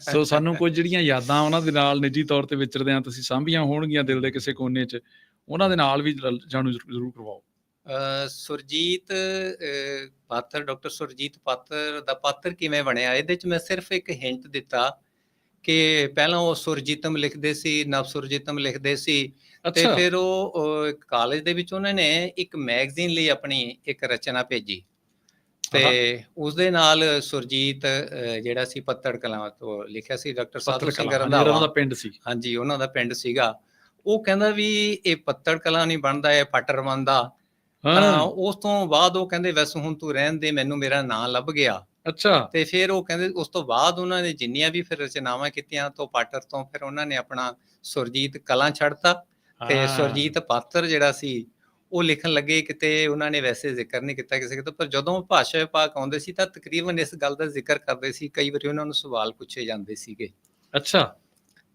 ਸੋ ਸਾਨੂੰ ਕੁਝ ਜਿਹੜੀਆਂ ਯਾਦਾਂ ਉਹਨਾਂ ਦੇ ਨਾਲ ਨਿੱਜੀ ਤੌਰ ਤੇ ਵਿਚਰਦੇ ਆ ਤੁਸੀਂ ਸਾਂਭੀਆਂ ਹੋਣਗੀਆਂ ਦਿਲ ਦੇ ਕਿਸੇ ਕੋਨੇ 'ਚ ਉਹਨਾਂ ਦੇ ਨਾਲ ਵੀ ਜਾਣੂ ਜ਼ਰੂ- ਜ਼ਰੂਰ ਕਰਵਾਓ।
ਸੁਰਜੀਤ ਪਾਤਰ ਡਾਕਟਰ ਸੁਰਜੀਤ ਪਾਤਰ ਦਾ ਪਾਤਰ ਕਿਵੇਂ ਬਣਿਆ? ਇਹਦੇ ਚ ਮੈਂ ਸਿਰਫ ਇੱਕ ਹਿੰਟ ਦਿੱਤਾ ਕਿ ਪਹਿਲਾਂ ਉਹ ਸੁਰਜੀਤਮ ਲਿਖਦੇ ਸੀ ਨਵ ਸੁਰਜੀਤਮ ਲਿਖਦੇ ਸੀ ਤੇ ਫਿਰ ਉਹ ਕਾਲਜ ਦੇ ਵਿੱਚ ਉਹਨਾਂ ਨੇ ਇੱਕ ਮੈਗਜ਼ੀਨ ਲਈ ਆਪਣੀ ਇੱਕ ਰਚਨਾ ਭੇਜੀ ਤੇ ਉਸ ਦੇ ਨਾਲ ਸੁਰਜੀਤ ਜਿਹੜਾ ਸੀ ਪੱਤੜ ਕਲਾਂ ਤੋਂ ਲਿਖਿਆ ਸੀ ਡਾਕਟਰ ਸਾਧੂ ਸਿੰਘ
ਕਲਾਂ ਉਹਨਾਂ ਦਾ
ਰੰਧਾਵਾ
ਪਿੰਡ ਸੀ।
ਹਾਂਜੀ ਉਹਨਾਂ ਦਾ ਪਿੰਡ ਸੀਗਾ। ਉਹ ਕਹਿੰਦਾ ਵੀ ਇਹ ਪੱਤੜ ਕਲਾਂ ਨਹੀਂ ਬਣਦਾ ਇਹ ਪੱਟਰ ਬਣਦਾ
ਹਾਂ।
ਉਸ ਤੋਂ ਬਾਅਦ ਉਹ ਕਹਿੰਦੇ ਵੈਸੇ ਹੁਣ ਤੂੰ ਰਹਿਣ ਦੇ ਮੈਨੂੰ ਮੇਰਾ ਨਾਂ ਲੱਭ ਗਿਆ।
ਅੱਛਾ।
ਤੇ ਫਿਰ ਉਹ ਕਹਿੰਦੇ ਉਸ ਤੋਂ ਬਾਅਦ ਉਹਨਾਂ ਨੇ ਜਿੰਨੀਆਂ ਵੀ ਫਿਰ ਰਚਨਾਵਾਂ ਕੀਤੀਆਂ ਤੋਂ ਪਾਟਰ ਤੋਂ ਫਿਰ ਉਹਨਾਂ ਨੇ ਆਪਣਾ ਸੁਰਜੀਤ ਕਲਾਂ ਛੱਡਤਾ ਤੇ। ਸੁਰਜੀਤ ਪਾਤਰ ਜਿਹੜਾ ਸੀ ਉਹ ਲਿਖਣ ਲੱਗੇ ਕਿਤੇ ਉਹਨਾਂ ਨੇ ਵੈਸੇ ਜ਼ਿਕਰ ਨਹੀਂ ਕੀਤਾ ਕਿਸੇ ਕਿਤੇ ਪਰ ਜਦੋਂ ਭਾਸ਼ਾ ਵਿਭਾਗ ਆਉਂਦੇ ਸੀ ਤਾਂ ਤਕਰੀਬਨ ਇਸ ਗੱਲ ਦਾ ਜ਼ਿਕਰ ਕਰਦੇ ਸੀ ਕਈ ਵਾਰੀ ਉਹਨਾਂ ਨੂੰ ਸਵਾਲ ਪੁੱਛੇ ਜਾਂਦੇ ਸੀਗੇ।
ਅੱਛਾ।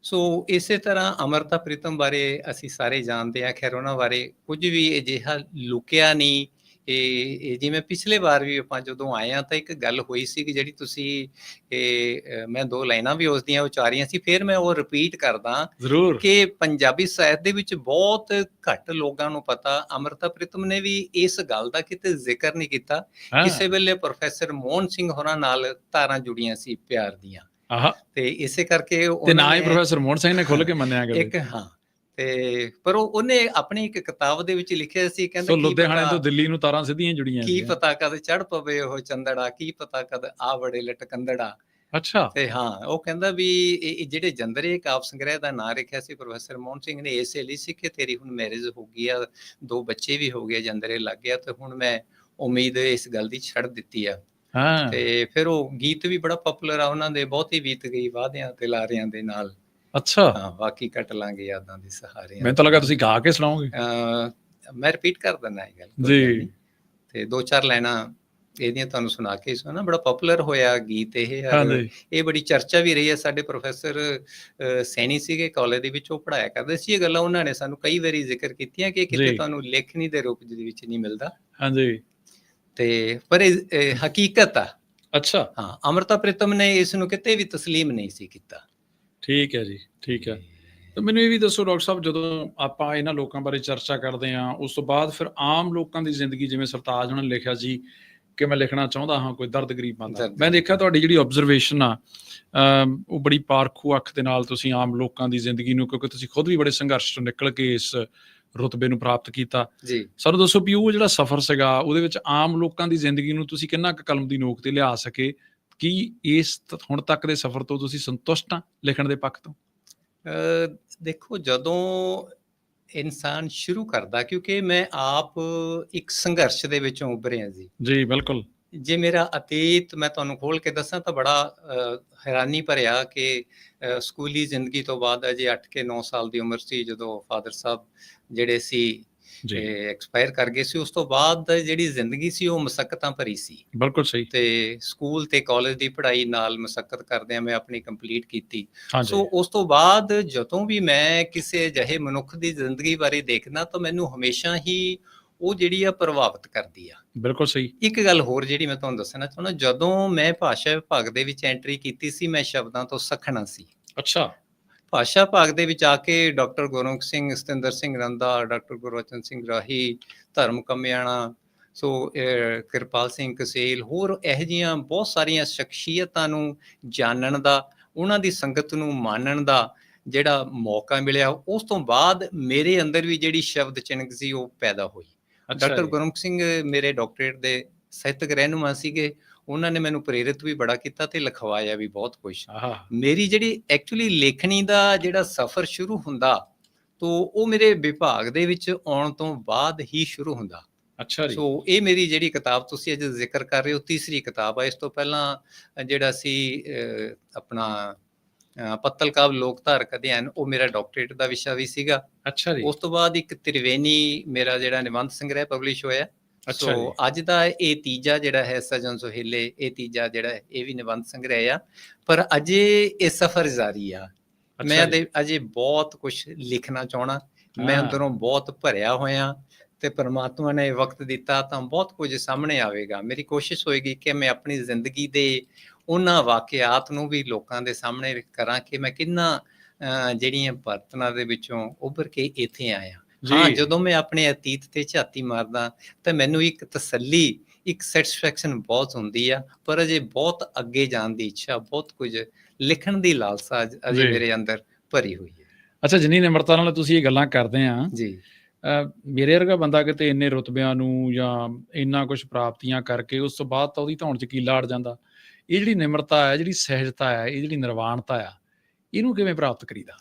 ਸੋ ਇਸੇ ਤਰ੍ਹਾਂ ਅਮਰਤਾ ਪ੍ਰੀਤਮ ਬਾਰੇ ਅਸੀਂ ਸਾਰੇ ਜਾਣਦੇ ਆ ਖੈਰ ਉਹਨਾਂ ਬਾਰੇ ਕੁਝ ਵੀ ਅਜਿਹਾ ਲੁਕਿਆ ਨਹੀਂ ਇਹ ਜਿਵੇਂ ਪਿਛਲੇ ਵਾਰ ਵੀ ਆਪਾਂ ਜਦੋਂ ਆਏ ਆ ਤਾਂ ਇੱਕ ਗੱਲ ਹੋਈ ਸੀ ਕਿ ਜਿਹੜੀ ਤੁਸੀਂ ਇਹ ਮੈਂ ਦੋ ਲਾਈਨਾਂ ਵੀ ਉਸ ਦੀਆਂ ਉਚਾਰੀਆਂ ਸੀ ਫਿਰ ਮੈਂ ਉਹ ਰਿਪੀਟ ਕਰਦਾ ਕਿ ਪੰਜਾਬੀ ਸਾਹਿਤ ਦੇ ਵਿੱਚ ਬਹੁਤ ਘੱਟ ਲੋਕਾਂ ਨੂੰ ਪਤਾ ਅਮਰਤਾ ਪ੍ਰੀਤਮ ਨੇ ਵੀ ਇਸ ਗੱਲ ਦਾ ਕਿਤੇ ਜ਼ਿਕਰ ਨਹੀਂ ਕੀਤਾ ਕਿਸੇ ਵੇਲੇ ਪ੍ਰੋਫੈਸਰ ਮੋਹਨ ਸਿੰਘ ਹੋਰਾਂ ਨਾਲ ਤਾਰਾਂ ਜੁੜੀਆਂ ਸੀ ਪਿਆਰ ਦੀਆਂ।
ਆਹ।
ਤੇ ਇਸੇ ਕਰਕੇ
ਤੇ
ਉਹਨਾਂ
ਨਾ ਹੀ ਪ੍ਰੋਫੈਸਰ ਮੋਹਨ ਸਿੰਘ ਨੇ ਖੁੱਲ ਕੇ ਮੰਨਿਆ ਗੱਲ
ਇੱਕ ਹਾਂ। ਤੇ ਪਰ ਉਹ ਉਹਨੇ ਆਪਣੀ ਇੱਕ ਕਿਤਾਬ ਦੇ ਵਿੱਚ ਲਿਖਿਆ ਸੀ ਕਹਿੰਦਾ
ਸੋ
ਕੀ
ਲੁਧਿਆਣੇ ਤੋਂ ਦਿੱਲੀ ਨੂੰ ਤਾਰਾਂ ਸਿੱਧੀਆਂ ਜੁੜੀਆਂ
ਕੀ। ਪਤਾ ਕਦ ਚੜ ਪਵੇ ਉਹ ਚੰਦੜਾ ਕੀ ਪਤਾ ਕਦ ਆ ਬੜੇ ਲਟਕੰਦੜਾ
ਅੱਛਾ।
ਤੇ ਹਾਂ ਉਹ ਕਹਿੰਦਾ ਵੀ ਜਿਹੜੇ ਜੰਦਰੇ ਕਾਵ ਸੰਗ੍ਰਹਿ ਦਾ ਨਾਂ ਰੱਖਿਆ ਸੀ ਪ੍ਰੋਫੈਸਰ ਮੋਹਨ ਸਿੰਘ ਨੇ ਇਸੇ ਲਈ ਸੀ ਕਿ ਤੇਰੀ ਹੁਣ ਮੈਰਿਜ ਹੋ ਗਈ ਆ ਦੋ ਬੱਚੇ ਵੀ ਹੋ ਗਏ ਜੰਦਰੇ ਲੱਗ ਗਿਆ ਤੇ ਹੁਣ ਮੈਂ ਉਮੀਦ ਇਸ ਗੱਲ ਦੀ ਛੱਡ ਦਿੱਤੀ ਆ।
ਹਾਂ।
ਤੇ ਫਿਰ ਉਹ ਗੀਤ ਵੀ ਬੜਾ ਪਪੂਲਰ ਆ ਉਹਨਾਂ ਦੇ ਬਹੁਤੀ ਬੀਤ ਗਈ ਵਾਅਦਿਆਂ ਤੇ ਲਾਰਿਆਂ ਦੇ ਨਾਲ।
ਅੱਛਾ
ਹਾਂ ਬਾਕੀ ਕੱਟ ਲਾਂਗੇ ਯਾਦਾਂ ਦੇ ਸਹਾਰੇ
ਮੈਨੂੰ ਤਾਂ ਲੱਗਾ ਤੁਸੀਂ ਗਾ ਕੇ ਸੁਣਾਓਗੇ
ਅਹ ਮੈਂ ਰਿਪੀਟ ਕਰ ਦਿੰਦਾ ਇਹ ਗੱਲ ਕੋਈ
ਜੀ।
ਗੱਲ ਨਹੀਂ। ਤੇ ਦੋ ਚਾਰ ਲਾਈਨਾਂ ਇਹਦੀਆਂ ਤੁਹਾਨੂੰ ਸੁਣਾ ਕੇ ਸੁਣਾ ਬੜਾ ਪਪੂਲਰ ਹੋਇਆ ਗੀਤ ਇਹ ਔਰ
ਹਾਂਜੀ
ਇਹ ਬੜੀ ਚਰਚਾ ਵੀ ਰਹੀ ਹੈ ਸਾਡੇ ਪ੍ਰੋਫੈਸਰ ਅਹ, ਸੈਣੀ ਸੀਗੇ ਕਾਲਜ ਦੇ ਵਿੱਚ ਉਹ ਪੜਾਇਆ ਕਰਦੇ ਸੀ ਇਹ ਗੱਲਾਂ ਉਹਨਾਂ ਨੇ ਸਾਨੂੰ ਕਈ ਵਾਰੀ ਜ਼ਿਕਰ ਕੀਤੀਆਂ ਕਿ ਇਹ ਕਿਤੇ
ਜੀ।
ਤੁਹਾਨੂੰ ਲੇਖਣੀ ਦੇ ਰੂਪ ਦੇ ਵਿੱਚ ਨਹੀਂ ਮਿਲਦਾ
ਹਾਂਜੀ
ਤੇ ਪਰ ਇਹ ਇਹ ਹਕੀਕਤ ਆ
ਅੱਛਾ
ਹਾਂ ਅਮਰਤਾ ਪ੍ਰੀਤਮ ਨੇ ਇਸ ਨੂੰ ਕਿਤੇ ਵੀ تسلیم ਨਹੀਂ ਸੀ ਕੀਤਾ
ਠੀਕ ਹੈ ਜੀ ਠੀਕ ਹੈ। ਤਾਂ ਮੈਨੂੰ ਇਹ ਵੀ ਦੱਸੋ ਡਾਕਟਰ ਸਾਹਿਬ ਜਦੋਂ ਆਪਾਂ ਇਹਨਾਂ ਲੋਕਾਂ ਬਾਰੇ ਚਰਚਾ ਕਰਦੇ ਹਾਂ ਉਸ ਤੋਂ ਬਾਅਦ ਫਿਰ ਆਮ ਲੋਕਾਂ ਦੀ ਜ਼ਿੰਦਗੀ ਜਿਵੇਂ ਸਰਤਾਜ ਨੇ ਲਿਖਿਆ ਸੀ ਕਿ ਮੈਂ ਲਿਖਣਾ ਚਾਹੁੰਦਾ ਹਾਂ ਕੋਈ ਦਰਦ ਗਰੀਬ
ਦਰਦ
ਮੈਂ ਦੇਖਿਆ ਤੁਹਾਡੀ ਜਿਹੜੀ ਆਬਜ਼ਰਵੇਸ਼ਨ ਆ ਉਹ ਬੜੀ ਪਾਰਖੂ ਅੱਖ ਦੇ ਨਾਲ ਤੁਸੀਂ ਆਮ ਲੋਕਾਂ ਦੀ ਜ਼ਿੰਦਗੀ ਨੂੰ ਕਿਉਂਕਿ ਤੁਸੀਂ ਖੁਦ ਵੀ ਬੜੇ ਸੰਘਰਸ਼ ਤੋਂ ਨਿਕਲ ਕੇ ਇਸ ਰੁਤਬੇ ਨੂੰ ਪ੍ਰਾਪਤ ਕੀਤਾ।
ਜੀ।
ਸਾਨੂੰ ਦੱਸੋ ਵੀ ਉਹ ਜਿਹੜਾ ਸਫ਼ਰ ਸੀਗਾ ਉਹਦੇ ਵਿੱਚ ਆਮ ਲੋਕਾਂ ਦੀ ਜ਼ਿੰਦਗੀ ਨੂੰ ਤੁਸੀਂ ਕਿੰਨਾ ਕੁ ਕਲਮ ਦੀ ਨੋਕ ਤੇ ਲਿਆ ਸਕੇ? ਕੀ ਇਸ ਹੁਣ ਤੱਕ ਦੇ ਸਫ਼ਰ ਤੋਂ ਤੁਸੀਂ ਸੰਤੁਸ਼ਟ ਆ ਲਿਖਣ ਦੇ ਪੱਖ ਤੋਂ?
ਦੇਖੋ ਜਦੋਂ ਇਨਸਾਨ ਸ਼ੁਰੂ ਕਰਦਾ ਕਿਉਂਕਿ ਮੈਂ ਆਪ ਇੱਕ ਸੰਘਰਸ਼ ਦੇ ਵਿੱਚੋਂ ਉੱਭਰਿਆ ਜੀ
ਜੀ ਬਿਲਕੁਲ।
ਜੇ ਮੇਰਾ ਅਤੀਤ ਮੈਂ ਤੁਹਾਨੂੰ ਖੋਲ ਕੇ ਦੱਸਾਂ ਤਾਂ ਬੜਾ ਹੈਰਾਨੀ ਭਰਿਆ ਕਿ ਸਕੂਲੀ ਜ਼ਿੰਦਗੀ ਤੋਂ ਬਾਅਦ ਅਜੇ 8 ਕੇ 9 ਸਾਲ ਦੀ ਉਮਰ ਸੀ ਜਦੋਂ ਫਾਦਰ ਸਾਹਿਬ ਜਿਹੜੇ ਸੀ
ਜੀ।
ਐਕਸਪਾਇਰ ਕਰ ਗਏ ਸੀ। ਉਸ ਤੋਂ ਬਾਅਦ ਜਿਹੜੀ ਜ਼ਿੰਦਗੀ ਸੀ ਉਹ ਮੁਸ਼ਕਲਾਂ ਭਰੀ ਸੀ।
ਬਿਲਕੁਲ ਸਹੀ।
ਤੇ ਸਕੂਲ ਤੇ ਕਾਲਜ ਦੀ ਪੜ੍ਹਾਈ ਨਾਲ ਮੁਸ਼ਕਲ ਕਰਦਿਆਂ ਮੈਂ ਆਪਣੀ ਕੰਪਲੀਟ ਕੀਤੀ। ਸੋ ਉਸ ਤੋਂ ਬਾਅਦ ਜਦੋਂ ਵੀ ਮੈਂ ਕਿਸੇ ਅਜਿਹੇ ਮਨੁੱਖ ਦੀ ਜ਼ਿੰਦਗੀ ਬਾਰੇ ਦੇਖਦਾ ਤਾਂ ਮੈਨੂੰ ਹਮੇਸ਼ਾ ਹੀ ਉਹ ਜਿਹੜੀ ਆ ਪ੍ਰਭਾਵਿਤ ਕਰਦੀ ਆ।
ਬਿਲਕੁਲ ਸਹੀ।
ਇੱਕ ਗੱਲ ਹੋਰ ਜਿਹੜੀ ਮੈਂ ਤੁਹਾਨੂੰ ਦੱਸਣਾ ਚਾਹੁੰਦਾ ਜਦੋਂ ਮੈਂ ਭਾਸ਼ਾ ਵਿਭਾਗ ਦੇ ਵਿੱਚ ਐਂਟਰੀ ਕੀਤੀ ਸੀ ਮੈਂ ਸ਼ਬਦਾਂ ਤੋਂ ਸਖਣਾ ਸੀ।
ਅੱਛਾ।
ਭਾਸ਼ਾ ਵਿਭਾਗ ਦੇ ਵਿੱਚ ਆ ਕੇ ਡਾਕਟਰ ਗੁਰਮੁਖ ਸਿੰਘ ਸਤਿੰਦਰ ਸਿੰਘ ਰੰਦਾ ਡਾਕਟਰ ਗੁਰਵਚਨ ਸਿੰਘ ਰਾਹੀ ਧਰਮ ਕਮਿਆਣਾ ਸੋ ਕਿਰਪਾਲ ਸਿੰਘ ਕਸੇਲ ਹੋਰ ਇਹੋ ਜਿਹੀਆਂ ਬਹੁਤ ਸਾਰੀਆਂ ਸ਼ਖਸੀਅਤਾਂ ਨੂੰ ਜਾਣਨ ਦਾ ਉਹਨਾਂ ਦੀ ਸੰਗਤ ਨੂੰ ਮਾਣਨ ਦਾ ਜਿਹੜਾ ਮੌਕਾ ਮਿਲਿਆ ਉਸ ਤੋਂ ਬਾਅਦ ਮੇਰੇ ਅੰਦਰ ਵੀ ਜਿਹੜੀ ਸ਼ਬਦ ਚਿੰਨਕ ਸੀ ਉਹ ਪੈਦਾ ਹੋਈ ਡਾਕਟਰ। ਗੁਰਮੁਖ ਸਿੰਘ ਮੇਰੇ ਡਾਕਟਰੇਟ ਦੇ ਸਾਹਿਤਕ ਰਹਿਨੁਮਾ ਸੀਗੇ ਉਹਨਾਂ ਨੇ ਮੈਨੂੰ ਪ੍ਰੇਰਿਤ ਵੀ ਬੜਾ ਕੀਤਾ ਤੇ ਲਿਖਵਾਇਆ ਵੀ ਬਹੁਤ ਕੁਝ ਮੇਰੀ ਜਿਹੜੀ ਐਕਚੁਅਲੀ ਲੇਖਣੀ ਦਾ ਜਿਹੜਾ ਸਫ਼ਰ ਸ਼ੁਰੂ ਹੁੰਦਾ ਤੋਂ ਉਹ ਮੇਰੇ ਵਿਭਾਗ ਦੇ ਵਿੱਚ ਆਉਣ ਤੋਂ ਬਾਅਦ ਹੀ ਸ਼ੁਰੂ ਹੁੰਦਾ।
ਅੱਛਾ ਜੀ।
ਸੋ ਇਹ ਮੇਰੀ ਜਿਹੜੀ ਕਿਤਾਬ ਤੁਸੀਂ ਅੱਜ ਜ਼ਿਕਰ ਕਰ ਰਹੇ ਹੋ ਤੀਸਰੀ ਕਿਤਾਬ ਹੈ ਇਸ ਤੋਂ ਪਹਿਲਾਂ ਜਿਹੜਾ ਸੀ ਆਪਣਾ ਪੱਤਲ ਕਾਵ ਲੋਕਧਾਰਕ ਅਧਿਐਨ ਉਹ ਮੇਰਾ ਡਾਕਟਰੇਟ ਦਾ ਵਿਸ਼ਾ ਵੀ ਸੀਗਾ।
ਅੱਛਾ ਜੀ।
ਉਸ ਤੋਂ ਬਾਅਦ ਇੱਕ ਤ੍ਰਿਵੇਣੀ ਮੇਰਾ ਜਿਹੜਾ ਨਿਬੰਧ ਸੰਗ੍ਰਹਿ ਪਬਲਿਸ਼ ਹੋਇਆ। ਸੋ ਅੱਜ ਦਾ ਇਹ ਤੀਜਾ ਜਿਹੜਾ ਹੈ ਸਜਨ ਸੁਹੇਲੇ ਇਹ ਤੀਜਾ ਜਿਹੜਾ ਹੈ, ਇਹ ਵੀ ਨਿਬੰਧ ਸੰਗ੍ਰਹਿ ਆ। ਪਰ ਅਜੇ ਇਹ ਸਫ਼ਰ ਜਾਰੀ ਆ। ਮੈਂ। ਅਜੇ- ਬਹੁਤ ਕੁਝ ਲਿਖਣਾ ਚਾਹਣਾ ਮੈਂ। ਅੰਦਰੋਂ ਬਹੁਤ ਭਰਿਆ ਹੋਇਆ ਤੇ ਪ੍ਰਮਾਤਮਾ ਨੇ ਵਕਤ ਦਿੱਤਾ ਤਾਂ ਬਹੁਤ ਕੁਝ ਸਾਹਮਣੇ ਆਵੇਗਾ। ਮੇਰੀ ਕੋਸ਼ਿਸ਼ ਹੋਏਗੀ ਕਿ ਮੈਂ ਆਪਣੀ ਜ਼ਿੰਦਗੀ ਦੇ ਉਹਨਾਂ ਵਾਕਿਆਤ ਨੂੰ ਵੀ ਲੋਕਾਂ ਦੇ ਸਾਹਮਣੇ ਕਰਾਂ ਕਿ ਮੈਂ ਕਿੰਨਾ ਜਿਹੜੀਆਂ ਬਰਤਨਾਂ ਦੇ ਵਿੱਚੋਂ ਉੱਭਰ ਕੇ ਇੱਥੇ ਆਇਆ। ਹਾਂ ਜਦੋਂ ਮੈਂ ਆਪਣੇ ਅਤੀਤ ਤੇ ਝਾਤੀ ਮਾਰਦਾ ਤਾਂ ਮੈਨੂੰ ਇੱਕ ਤਸੱਲੀ ਇੱਕ ਸੈਟੀਸਫੈਕਸ਼ਨ ਬਹੁਤ ਹੁੰਦੀ ਆ ਪਰ ਅਜੇ ਬਹੁਤ ਅੱਗੇ ਜਾਣ ਦੀ ਇੱਛਾ ਬਹੁਤ ਕੁਝ ਲਿਖਣ ਦੀ ਲਾਲਸਾ ਅਜ-। ਮੇਰੇ ਅੰਦਰ ਭਰੀ ਹੋਈ ਹੈ।
ਅੱਛਾ ਜਿੰਨੀ ਨਿਮਰਤਾ ਨਾਲ ਤੁਸੀਂ ਇਹ ਗੱਲਾਂ ਕਰਦੇ ਆ
ਜੀ।
ਮੇਰੇ ਵਰਗਾ ਬੰਦਾ ਕਿਤੇ ਇੰਨੇ ਰੁਤਬਿਆਂ ਨੂੰ ਜਾਂ ਇੰਨਾ ਕੁਝ ਪ੍ਰਾਪਤੀਆਂ ਕਰਕੇ ਉਸ ਤੋਂ ਬਾਅਦ ਤਾਂ ਉਹਦੀ ਧੌਣ ਚ ਕੀਲਾ ਅੜ ਜਾਂਦਾ। ਇਹ ਜਿਹੜੀ ਨਿਮਰਤਾ ਹੈ ਜਿਹੜੀ ਸਹਿਜਤਾ ਹੈ ਇਹ ਜਿਹੜੀ ਨਿਰਵਾਣਤਾ ਆ ਇਹਨੂੰ ਕਿਵੇਂ ਪ੍ਰਾਪਤ ਕਰੀਦਾ?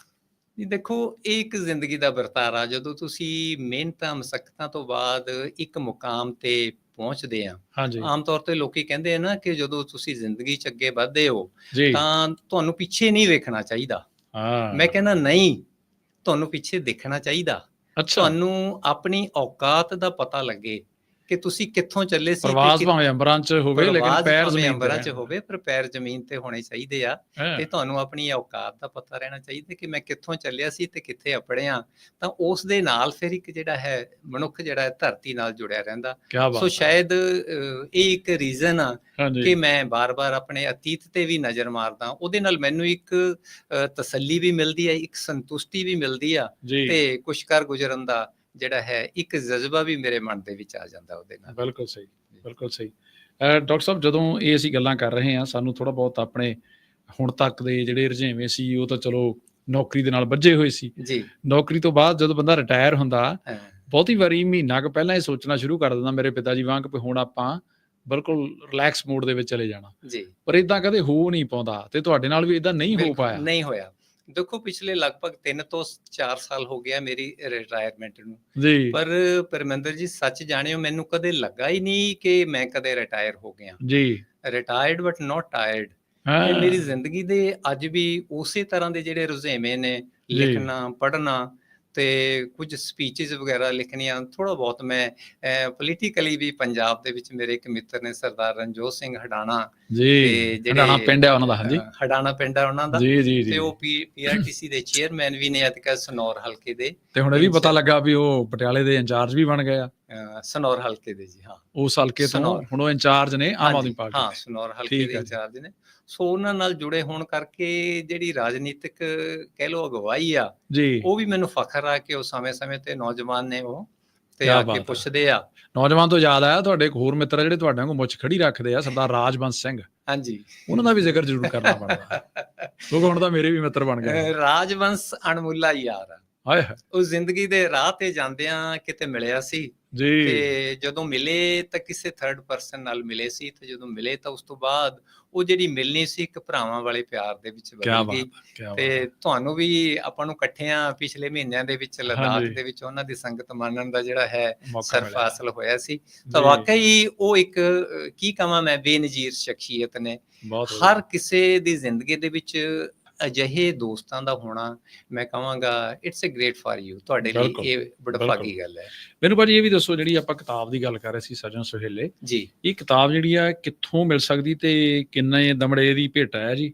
ਜੀ ਦੇਖੋ ਇਹ ਇੱਕ ਜ਼ਿੰਦਗੀ ਦਾ ਵਰਤਾਰਾ ਜਦੋਂ ਤੁਸੀਂ ਮਿਹਨਤਾਂ ਮਸਕਤਾਂ ਤੋਂ ਬਾਅਦ ਇੱਕ ਮੁਕਾਮ ਤੇ ਪਹੁੰਚਦੇ ਆ ਆਮ ਤੌਰ ਤੇ ਲੋਕੀ ਕਹਿੰਦੇ ਆ ਨਾ ਕਿ ਜਦੋਂ ਤੁਸੀਂ ਜ਼ਿੰਦਗੀ 'ਚ ਅੱਗੇ ਵਧਦੇ ਹੋ ਤਾਂ ਤੁਹਾਨੂੰ ਪਿੱਛੇ ਨਹੀਂ ਵੇਖਣਾ ਚਾਹੀਦਾ।
ਹਾਂ।
ਮੈਂ ਕਹਿੰਦਾ ਨਹੀਂ ਤੁਹਾਨੂੰ ਪਿੱਛੇ ਦੇਖਣਾ ਚਾਹੀਦਾ। ਤੁਹਾਨੂੰ ਆਪਣੀ ਔਕਾਤ ਦਾ ਪਤਾ ਲੱਗੇ ਕਿ ਤੁਸੀਂ ਕਿੱਥੋਂ ਚੱਲੇ ਸੀ
ਪ੍ਰਵਾਸ ਭਾਵੇਂ ਅੰਬਰਾਂ ਚ ਹੋਵੇ ਲੇਕਿਨ ਪੈਰ ਜ਼ਮੀਨ ਤੇ
ਅੰਬਰਾਂ 'ਚ। ਹੋਵੇ ਪਰ ਪੈਰ ਜ਼ਮੀਨ ਤੇ ਹੋਣੇ ਚਾਹੀਦੇ ਆ। ਤੇ ਤੁਹਾਨੂੰ ਆਪਣੀ ਔਕਾਤ ਦਾ ਪਤਾ ਰਹਿਣਾ ਚਾਹੀਦਾ ਕਿ ਮੈਂ ਕਿੱਥੋਂ ਚੱਲਿਆ ਸੀ ਤੇ ਕਿੱਥੇ ਅਪੜਿਆ ਤਾਂ ਉਸ ਦੇ ਨਾਲ ਫਿਰ ਇੱਕ ਜਿਹੜਾ ਹੈ ਮਨੁੱਖ ਜਿਹੜਾ ਹੈ ਧਰਤੀ ਨਾਲ ਜੁੜਿਆ ਰਹਿੰਦਾ। ਸੋ। ਸ਼ਾਇਦ ਇਹ ਇੱਕ ਰੀਜ਼ਨ ਆ ਕਿ ਮੈਂ ਬਾਰ-ਬਾਰ ਆਪਣੇ ਅਤੀਤ ਤੇ ਵੀ ਨਜ਼ਰ ਮਾਰਦਾ। ਉਹਦੇ ਨਾਲ ਮੈਨੂੰ ਇੱਕ ਤਸੱਲੀ ਵੀ ਮਿਲਦੀ ਹੈ ਇੱਕ ਸੰਤੁਸ਼ਟੀ ਵੀ ਮਿਲਦੀ ਆ। ਤੇ ਕੁਛ ਕਰ ਗੁਜ਼ਰਨ ਦਾ ਜਿਹੜਾ ਹੈ ਇੱਕ ਜਜ਼ਬਾ ਵੀ ਮੇਰੇ ਮਨ ਦੇ ਵਿੱਚ ਆ ਜਾਂਦਾ ਉਹਦੇ ਨਾਲ।
ਬਿਲਕੁਲ ਸਹੀ ਬਿਲਕੁਲ ਸਹੀ। ਡਾਕਟਰ ਸਾਹਿਬ ਜਦੋਂ ਇਹ ਅਸੀਂ ਗੱਲਾਂ ਕਰ ਰਹੇ ਹਾਂ ਸਾਨੂੰ ਥੋੜਾ ਬਹੁਤ ਆਪਣੇ ਹੁਣ ਤੱਕ ਦੇ ਜਿਹੜੇ ਰੁਝੇਵੇਂ ਸੀ ਉਹ ਤਾਂ ਚਲੋ ਨੌਕਰੀ ਦੇ ਨਾਲ ਵੱਜੇ ਹੋਏ ਸੀ।
ਜੀ।
ਨੌਕਰੀ ਤੋਂ ਬਾਅਦ ਜਦੋਂ ਬੰਦਾ ਰਿਟਾਇਰ ਹੁੰਦਾ ਬਹੁਤੀ ਵਾਰੀ ਮਹੀਨਾ ਕੁ ਪਹਿਲਾਂ ਇਹ ਸੋਚਣਾ ਸ਼ੁਰੂ ਕਰ ਦਿੰਦਾ ਮੇਰੇ ਪਿਤਾ ਜੀ ਵਾਂਗ ਵੀ ਹੁਣ ਆਪਾਂ ਬਿਲਕੁਲ ਰਿਲੈਕਸ ਮੋਡ ਦੇ ਵਿੱਚ ਚਲੇ ਜਾਣਾ।
ਜੀ।
ਪਰ ਇਦਾਂ ਕਦੇ ਹੋ ਨਹੀਂ ਪਾਉਂਦਾ ਤੇ ਤੁਹਾਡੇ ਨਾਲ ਵੀ ਇਦਾਂ ਨਹੀਂ ਹੋ ਪਾਇਆ।
ਨਹੀਂ ਹੋਇਆ। ਦੇਖੋ ਪਿਛਲੇ ਲਗਭਗ 3 ਤੋਂ 4 ਸਾਲ ਹੋ ਗਿਆ ਮੇਰੀ ਰਿਟਾਇਰਮੈਂਟ ਨੂੰ।
ਜੀ।
ਪਰ ਪਰਮਿੰਦਰ ਜੀ ਸੱਚ ਜਾਣਿਓ ਮੈਨੂੰ ਕਦੇ ਲੱਗਾ ਹੀ ਨਹੀਂ ਕਿ ਮੈਂ ਕਦੇ ਰਿਟਾਇਰ ਹੋ ਗਿਆ।
ਜੀ।
ਰਿਟਾਇਰਡ ਬਟ ਨਾਟ ਟਾਇਰਡ ਇਹ ਮੇਰੀ ਜ਼ਿੰਦਗੀ ਦੇ ਅੱਜ ਵੀ ਉਸੇ ਤਰ੍ਹਾਂ ਦੇ ਜਿਹੜੇ ਰੁਝੇਵੇਂ ਨੇ। ਲਿਖਣਾ ਪੜ੍ਹਨਾ ਤੇ ਕੁਝ ਸਪੀਚਸ ਵਗੈਰਾ ਲਿਖਣੀਆਂ ਥੋੜਾ ਬਹੁਤ ਮੈਂ ਪੋਲੀਟੀਕਲੀ ਵੀ ਪੰਜਾਬ ਦੇ ਵਿੱਚ ਮੇਰੇ ਇੱਕ ਮਿੱਤਰ ਨੇ ਸਰਦਾਰ ਰਣਜੋਤ ਸਿੰਘ ਹਡਾਣਾ
ਜੀ ਹੰਡਾਣਾ ਪਿੰਡ ਹੈ ਉਹਨਾਂ ਦਾ ਹਾਂਜੀ
ਹਡਾਣਾ ਪਿੰਡ ਹੈ ਉਹਨਾਂ ਦਾ
ਜੀ ਜੀ
ਤੇ ਉਹ ਪੀਆਰਟੀਸੀ ਦੇ ਚੇਅਰਮੈਨ ਵੀ ਨੇ ਅਤਕਾ ਸਨੌਰ ਹਲਕੇ ਦੇ
ਤੇ ਹੁਣ ਇਹ ਵੀ ਪਤਾ ਲੱਗਾ ਵੀ ਉਹ ਪਟਿਆਲੇ ਦੇ ਇੰਚਾਰਜ ਵੀ ਬਣ ਗਏ ਆ
ਸਨੌਰ ਹਲਕੇ ਦੇ ਜੀ ਹਾਂ
ਉਸ ਹਲਕੇ ਤੋਂ। ਹੁਣ ਉਹ ਇੰਚਾਰਜ ਨੇ ਆਮ ਆਦਮੀ ਪਾਰਟੀ
ਹਾਂ। ਸਨੌਰ ਹਲਕੇ ਦੇ। ਇੰਚਾਰਜ ਨੇ ਸੋ ਉਹਨਾਂ ਨਾਲ ਜੁੜੇ ਹੋਣ ਕਰਕੇ ਜਿਹੜੀ ਰਾਜਨੀਤਿਕ ਕਹਿ ਲੋ ਅਗਵਾਈ ਆ
ਜੀ।
ਉਹ ਵੀ ਮੈਨੂੰ ਫਖਰ ਆ ਕਿ ਉਹ ਸਮੇਂ-ਸਮੇਂ ਤੇ ਨੌਜਵਾਨ ਨੇ ਉਹ ਤੇ ਆ ਕੇ। ਪੁੱਛਦੇ ਆ।
ਨੌਜਵਾਨ ਤੋਂ ਯਾਦ ਆਇਆ ਤੁਹਾਡੇ ਇੱਕ ਹੋਰ ਮਿੱਤਰ ਜਿਹੜੇ ਤੁਹਾਡੇ ਵਾਂਗੂ ਮੁੱਛ ਖੜੀ ਰੱਖਦੇ ਆ ਸਰਦਾਰ ਰਾਜਵੰਸ਼ ਸਿੰਘ।
ਹਾਂਜੀ।
ਉਹਨਾਂ ਦਾ ਵੀ ਜ਼ਿਕਰ ਜ਼ਰੂਰ ਕਰਨਾ ਬਣਦਾ ਕਿਉਂਕਿ ਹੁਣ ਤਾਂ ਮੇਰੇ ਵੀ ਮਿੱਤਰ ਬਣ ਗਏ
ਰਾਜਵੰਸ਼ ਅਣਮੁੱਲਾ ਯਾਰ ਆ।
ਹਾਏ
ਉਹ ਜ਼ਿੰਦਗੀ ਦੇ ਰਾਹ ਤੇ ਜਾਂਦਿਆਂ ਕਿਤੇ ਮਿਲਿਆ ਸੀ
ਜੀ
ਤੇ ਜਦੋਂ ਮਿਲੇ ਤਾਂ ਕਿਸੇ ਥਰਡ ਪਰਸਨ ਨਾਲ ਮਿਲੇ ਸੀ ਤੇ ਜਦੋਂ ਮਿਲੇ ਤਾਂ ਉਸ ਤੋਂ ਬਾਅਦ ਉਹ ਜਿਹੜੀ ਮਿਲਣੀ ਸੀ ਇੱਕ ਭਰਾਵਾਂ ਵਾਲੇ ਪਿਆਰ ਦੇ ਵਿੱਚ ਬਦਲ ਗਈ ਤੇ। ਤੁਹਾਨੂੰ ਵੀ ਆਪਾਂ ਨੂੰ ਇਕੱਠਿਆਂ ਪਿਛਲੇ ਮਹੀਨਿਆਂ ਦੇ ਵਿੱਚ ਲਦਾਖ। ਦੇ ਵਿੱਚ ਉਹਨਾਂ ਦੀ ਸੰਗਤ ਮਾਨਣ ਦਾ ਜਿਹੜਾ ਹੈ
ਮੌਕਾ
ਸਰਫ
ਮਿਲਿਆ।
ਹਾਸਲ ਹੋਇਆ ਸੀ ਤਾਂ ਵਾਕਈ ਉਹ ਇੱਕ ਕੀ ਕਹਾਂ ਮੈਂ ਬੇਨਜ਼ੀਰ ਸ਼ਖਸੀਅਤ ਨੇ। ਹਰ ਕਿਸੇ ਦੀ ਜ਼ਿੰਦਗੀ ਦੇ ਵਿੱਚ ਅਜਿਹੇ ਦੋਸਤਾਂ ਦਾ ਹੋਣਾ ਮੈਂ ਕਹਾਂਗਾ it's a great for you ਤੁਹਾਡੇ ਲਈ ਇਹ ਬੜਫਾਗੀ ਗੱਲ ਹੈ।
ਮੈਨੂੰ ਭਾਜੀ ਇਹ ਵੀ ਦੱਸੋ ਜਿਹੜੀ ਆਪਾਂ ਕਿਤਾਬ ਦੀ ਗੱਲ ਕਰ ਰਹੇ ਸੀ ਸਜਣ ਸੁਹੇਲੇ
ਜੀ।
ਇਹ ਕਿਤਾਬ ਜਿਹੜੀ ਆ ਕਿੱਥੋਂ ਮਿਲ ਸਕਦੀ ਤੇ ਕਿੰਨੇ ਦਮੜੇ ਦੀ ਭੇਟਾ ਹੈ ਜੀ?